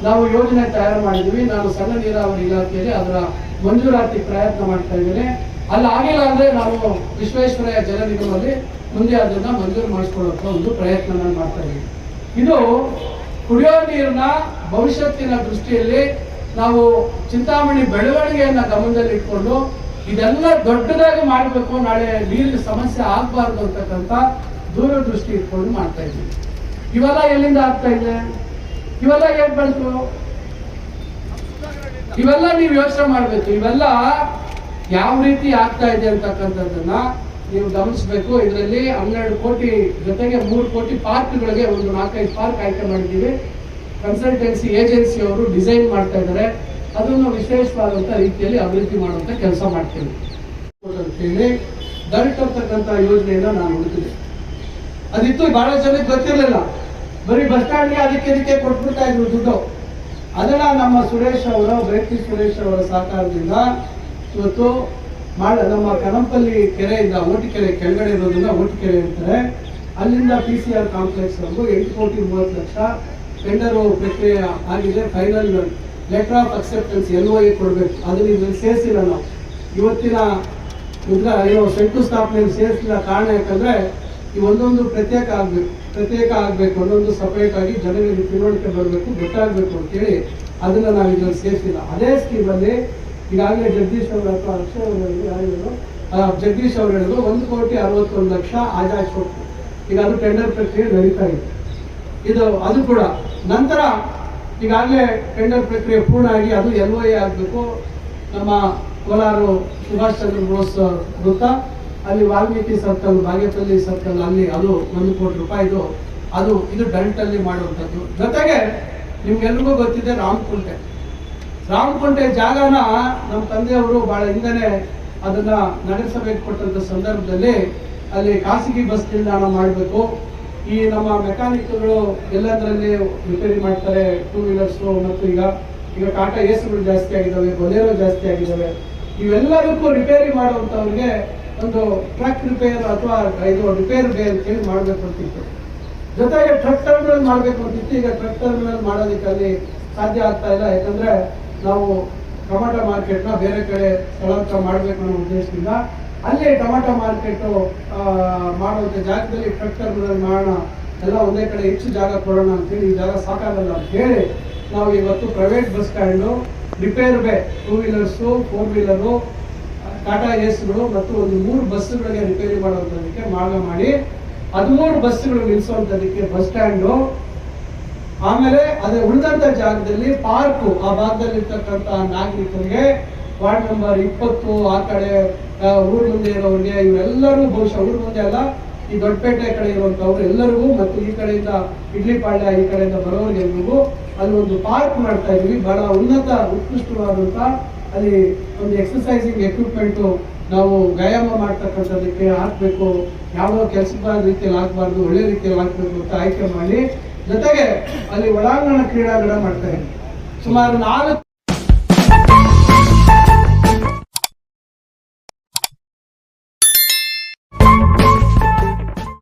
ನಾವು ಯೋಜನೆ ತಯಾರು ಮಾಡಿದ್ವಿ. ನಾನು ಸಣ್ಣ ನೀರಾವರಿ ಇಲಾಖೆಯಲ್ಲಿ ಅದರ ಮಂಜೂರಾತಿ ಪ್ರಯತ್ನ ಮಾಡ್ತಾ ಇದ್ದೇನೆ. ಅಲ್ಲಿ ಆಗಿಲ್ಲ ಅಂದ್ರೆ ನಾವು ವಿಶ್ವೇಶ್ವರಯ್ಯ ಜಲ ನಿಗಮದಲ್ಲಿ ಮುಂದೆ ಅದನ್ನ ಮಂಜೂರು ಮಾಡಿಸ್ಕೊಳ್ಳೋಕೆ ಒಂದು ಪ್ರಯತ್ನ ನಾನು ಮಾಡ್ತಾ ಇದ್ದೀನಿ. ಇದು ಕುಡಿಯೋ ನೀರಿನ ಭವಿಷ್ಯತ್ತಿನ ದೃಷ್ಟಿಯಲ್ಲಿ ನಾವು ಚಿಂತಾಮಣಿ ಬೆಳವಣಿಗೆಯನ್ನ ಗಮನದಲ್ಲಿ ಇಟ್ಕೊಂಡು ಇದೆಲ್ಲ ದೊಡ್ಡದಾಗಿ ಮಾಡಬೇಕು, ನಾಳೆ ನೀರಿನ ಸಮಸ್ಯೆ ಆಗಬಾರ್ದು ಅಂತಕ್ಕಂಥ ದೂರದೃಷ್ಟಿ ಇಟ್ಕೊಂಡು ಮಾಡ್ತಾ ಇದ್ದೀವಿ ಇವೆಲ್ಲ ಎಲ್ಲಿಂದ ಆಗ್ತಾ ಇದೆ? ಇವೆಲ್ಲ ಏನ್ ಬಂತು ಇವೆಲ್ಲ ನೀವು ಯೋಚನೆ ಮಾಡಬೇಕು. ಇವೆಲ್ಲ ಯಾವ ರೀತಿ ಆಗ್ತಾ ಇದೆ ಅಂತಕ್ಕಂಥದ್ದನ್ನ ನೀವು ಗಮನಿಸಬೇಕು. ಇದರಲ್ಲಿ ಹನ್ನೆರಡು ಕೋಟಿ ಜೊತೆಗೆ ಮೂರು ಕೋಟಿ ಪಾರ್ಕ್ಗಳಿಗೆ ಒಂದು ನಾಲ್ಕೈದು ಪಾರ್ಕ್ ಆಯ್ಕೆ ಮಾಡಿದ್ದೀವಿ. ಕನ್ಸಲ್ಟೆನ್ಸಿ ಏಜೆನ್ಸಿ ಅವರು ಡಿಸೈನ್ ಮಾಡ್ತಾ ಇದ್ದಾರೆ. ಅದನ್ನು ವಿಶೇಷವಾದಂತ ರೀತಿಯಲ್ಲಿ ಅಭಿವೃದ್ಧಿ ಮಾಡುವಂತ ಕೆಲಸ ಮಾಡ್ತೀವಿ. ಅಂತ ಹೇಳಿ ದಲಿತ ಅಂತಕ್ಕಂಥ ಯೋಜನೆಯನ್ನ ನಾನು ಹುಡುಕಿದೆ ಅದಿತ್ತು ಬಹಳ ಜನಕ್ಕೆ ಗೊತ್ತಿರಲಿಲ್ಲ. ಬರೀ ಬಸ್ ಸ್ಟ್ಯಾಂಡ್ಗೆ ಅದಕ್ಕೆ ಇದಕ್ಕೆ ಕೊಟ್ಬಿಡ್ತಾ ಇದ್ರು ದುಡ್ಡು. ಅದನ್ನ ನಮ್ಮ ಸುರೇಶ್ ಅವರ ಬ್ರೇಕಿ ಸುರೇಶ್ ಅವರ ಸಹಕಾರದಿಂದ ಇವತ್ತು ಮಾಡ, ನಮ್ಮ ಕನಂಪಲ್ಲಿ ಕೆರೆಯಿಂದ, ಓಟಿಕೆರೆ ಕೆಳಗಡೆ ಇರೋದನ್ನ ಓಟಿಕೆರೆ ಅಂತಾರೆ. ಅಲ್ಲಿಂದ ಪಿ ಸಿ ಆರ್ ಕಾಂಪ್ಲೆಕ್ಸ್ ವರೆಗೂ ಎಂಟು ಕೋಟಿ ಮೂವತ್ತು ಲಕ್ಷ. ಟೆಂಡರ್ ಪ್ರಕ್ರಿಯೆ ಆಗಿದೆ. Final letter of acceptance L O A ಕೊಡಬೇಕು. ಅದನ್ನ ಇದ್ರಲ್ಲಿ ಸೇರಿಸಿಲ್ಲ ನಾವು. ಇವತ್ತಿನ ಇದ್ರ ಏನೋ ಶಂಕುಸ್ಥಾಪನೆ ಸೇರಿಸಿಲ್ಲ ಕಾರಣ ಯಾಕಂದ್ರೆ ಈ ಒಂದೊಂದು ಪ್ರತ್ಯೇಕ ಆಗ್ಬೇಕು. ಪ್ರತ್ಯೇಕ ಆಗ್ಬೇಕು ಒಂದೊಂದು ಸಪರೇಟ್ ಆಗಿ ಜನಗಳಿಗೆ ತಿಳುವಳಿಕೆ ಬರಬೇಕು, ಗೊತ್ತಾಗಬೇಕು ಅಂತೇಳಿ ಅದನ್ನ ನಾವು ಇದನ್ನು ಸೇರಿಸಿಲ್ಲ. ಅದೇ ಸ್ಕೀಮ್ ಅಲ್ಲಿ ಈಗಾಗಲೇ ಜಗದೀಶ್ ಅವರು ಅಥವಾ ಅಕ್ಷಯ್ ಅವರು ಜಗದೀಶ್ ಅವರು ಹೇಳಿದ್ರು, ಒಂದು ಕೋಟಿ ಅರವತ್ತೊಂದು ಲಕ್ಷ ಆಜಾದ್ ಕೊಟ್ಟು ಈಗ ಅದು ಟೆಂಡರ್ ಪ್ರಕ್ರಿಯೆ ನಡೀತಾ ಇದೆ. ಇದು, ಅದು ಕೂಡ. ನಂತರ ಈಗಾಗಲೇ ಟೆಂಡರ್ ಪ್ರಕ್ರಿಯೆ ಪೂರ್ಣ ಆಗಿ ಅದು ಎಲ್ ಒ ಎ ಆಗಬೇಕು. ನಮ್ಮ ಕೋಲಾರು ಸುಭಾಷ್ ಚಂದ್ರ ಬೋಸ್ ವೃತ್ತ. ಅಲ್ಲಿ ವಾಲ್ಮೀಕಿ ಸರ್ಕಲ್, ಬಾಗೇಪಲ್ಲಿ ಸರ್ಕಲ್ ಅಲ್ಲಿ ಅದು ಒಂದು ಕೋಟಿ ರೂಪಾಯಿದು ಅದು, ಇದು ಡಂಟಲ್ಲಿ ಮಾಡುವಂಥದ್ದು. ಜೊತೆಗೆ ನಿಮ್ಗೆಲ್ರಿಗೂ ಗೊತ್ತಿದೆ ರಾಮಕುಂಟೆ. ರಾಮಕುಂಟೆ ಜಾಗನ ನಮ್ಮ ತಂದೆಯವರು ಬಹಳ ಹಿಂದೆನೆ ಅದನ್ನ ನಗರಸಭೆಗೆ ಕೊಟ್ಟಂತ ಸಂದರ್ಭದಲ್ಲಿ ಅಲ್ಲಿ ಖಾಸಗಿ ಬಸ್ ನಿಲ್ದಾಣ ಮಾಡಬೇಕು. ಈ ನಮ್ಮ ಮೆಕ್ಯಾನಿಕ್ಗಳು ಎಲ್ಲದರಲ್ಲಿ ರಿಪೇರಿ ಮಾಡ್ತಾರೆ ಟೂ ವೀಲರ್ಸ್ ಮತ್ತು ಈಗ ಈಗ ಟಾಟಾ ಏಸ್ಗಳು ಜಾಸ್ತಿ ಆಗಿದ್ದಾವೆ ಬೊಲೇರೋ ಜಾಸ್ತಿ ಆಗಿದ್ದಾವೆ ಇವೆಲ್ಲದಕ್ಕೂ ರಿಪೇರಿ ಮಾಡುವಂತವ್ರಿಗೆ ಒಂದು ಟ್ರಕ್ ರಿಪೇರ್ ಅಥವಾ ಇದು ರಿಪೇರ್ ಬೇ ಅಂತ ಹೇಳಿ ಮಾಡಬೇಕು ಅಂತಿತ್ತು. ಜೊತೆಗೆ ಟ್ರಕ್ ಟರ್ಮಿನಲ್ ಮಾಡಬೇಕು ಅಂತಿತ್ತು. ಈಗ ಟ್ರಕ್ ಟರ್ಮಿನಲ್ ಮಾಡೋದಕ್ಕೆ ಅಲ್ಲಿ ಸಾಧ್ಯ ಆಗ್ತಾ ಇಲ್ಲ. ಯಾಕಂದ್ರೆ ನಾವು ಟೊಮಾಟೊ ಮಾರ್ಕೆಟ್ನ ಬೇರೆ ಕಡೆ ಸ್ಥಳಾಂತರ ಮಾಡಬೇಕು ಅನ್ನೋ ಉದ್ದೇಶದಿಂದ ಅಲ್ಲಿ ಟೊಮಾಟೊ ಮಾರ್ಕೆಟ್ ಮಾಡುವಂಥ ಜಾಗದಲ್ಲಿ ಟ್ರಕ್ ಟರ್ಮಿನಲ್ ಮಾಡೋಣ, ಎಲ್ಲ ಒಂದೇ ಕಡೆ ಹೆಚ್ಚು ಜಾಗ ಕೊಡೋಣ ಅಂತೇಳಿ ಈ ಜಾಗ ಸಾಕಾಗಲ್ಲ ಅಂತ ಹೇಳಿ ನಾವು ಇವತ್ತು private bus stand, repair bay two wheelers four wheelers Tata ಏಸ್ಗಳು ಮತ್ತು ಒಂದು ಮೂರು ಬಸ್ಸುಗಳಿಗೆ ರಿಪೇರಿ ಮಾಡುವಂತದಕ್ಕೆ ಮಾರ್ಗ ಮಾಡಿ, ಹದಿಮೂರು ಬಸ್ಸುಗಳು ನಿಲ್ಸುವಂತದಕ್ಕೆ ಬಸ್ ಸ್ಟ್ಯಾಂಡು ಆಮೇಲೆ ಅದೇ ಉಳಿದಂತ ಜಾಗದಲ್ಲಿ ಪಾರ್ಕು ಆ ಭಾಗದಲ್ಲಿ ಇರ್ತಕ್ಕಂಥ ನಾಗರಿಕರಿಗೆ ವಾರ್ಡ್ ನಂಬರ್ ಇಪ್ಪತ್ತು, ಆ ಕಡೆ ಊರ್ ಮುಂದೆ ಇರೋರಿಗೆ ಇವರೆಲ್ಲರೂ ಬಹುಶಃ ಊರ್ ಮುಂದೆ ಅಲ್ಲ, ಈ ದೊಡ್ಡಪೇಟೆ ಕಡೆ ಇರುವಂತವ್ರು ಎಲ್ಲರಿಗೂ ಮತ್ತು ಈ ಕಡೆಯಿಂದ ಇಡ್ಲಿಪಾಳ್ಯ ಈ ಕಡೆಯಿಂದ ಬರೋರಿಗೆ ಎಲ್ರಿಗೂ ಅಲ್ಲಿ ಒಂದು ಪಾರ್ಕ್ ಮಾಡ್ತಾ ಇದೀವಿ ಬಹಳ ಉನ್ನತ ಉತ್ಕೃಷ್ಟವಾದಂತ ಅಲ್ಲಿ ಒಂದು ಎಕ್ಸಸೈಸಿಂಗ್ ಎಕ್ವಿಪ್ಮೆಂಟು ನಾವು ವ್ಯಾಯಾಮ ಮಾಡ್ತಕ್ಕಂಥದ್ದಕ್ಕೆ ಹಾಕ್ಬೇಕು. ಯಾವ ಕೆಲಸದ ರೀತಿಯಲ್ಲಿ ಹಾಕ್ಬಾರ್ದು, ಒಳ್ಳೆ ರೀತಿಯಲ್ಲಿ ಹಾಕ್ಬೇಕು ಅಂತ ಆಯ್ಕೆ ಮಾಡಿ. ಜೊತೆಗೆ ಅಲ್ಲಿ ಒಳಾಂಗಣ ಕ್ರೀಡಾಂಗಣ ಮಾಡ್ತಾರೆ. ಸುಮಾರು ನಾಲ್ಕು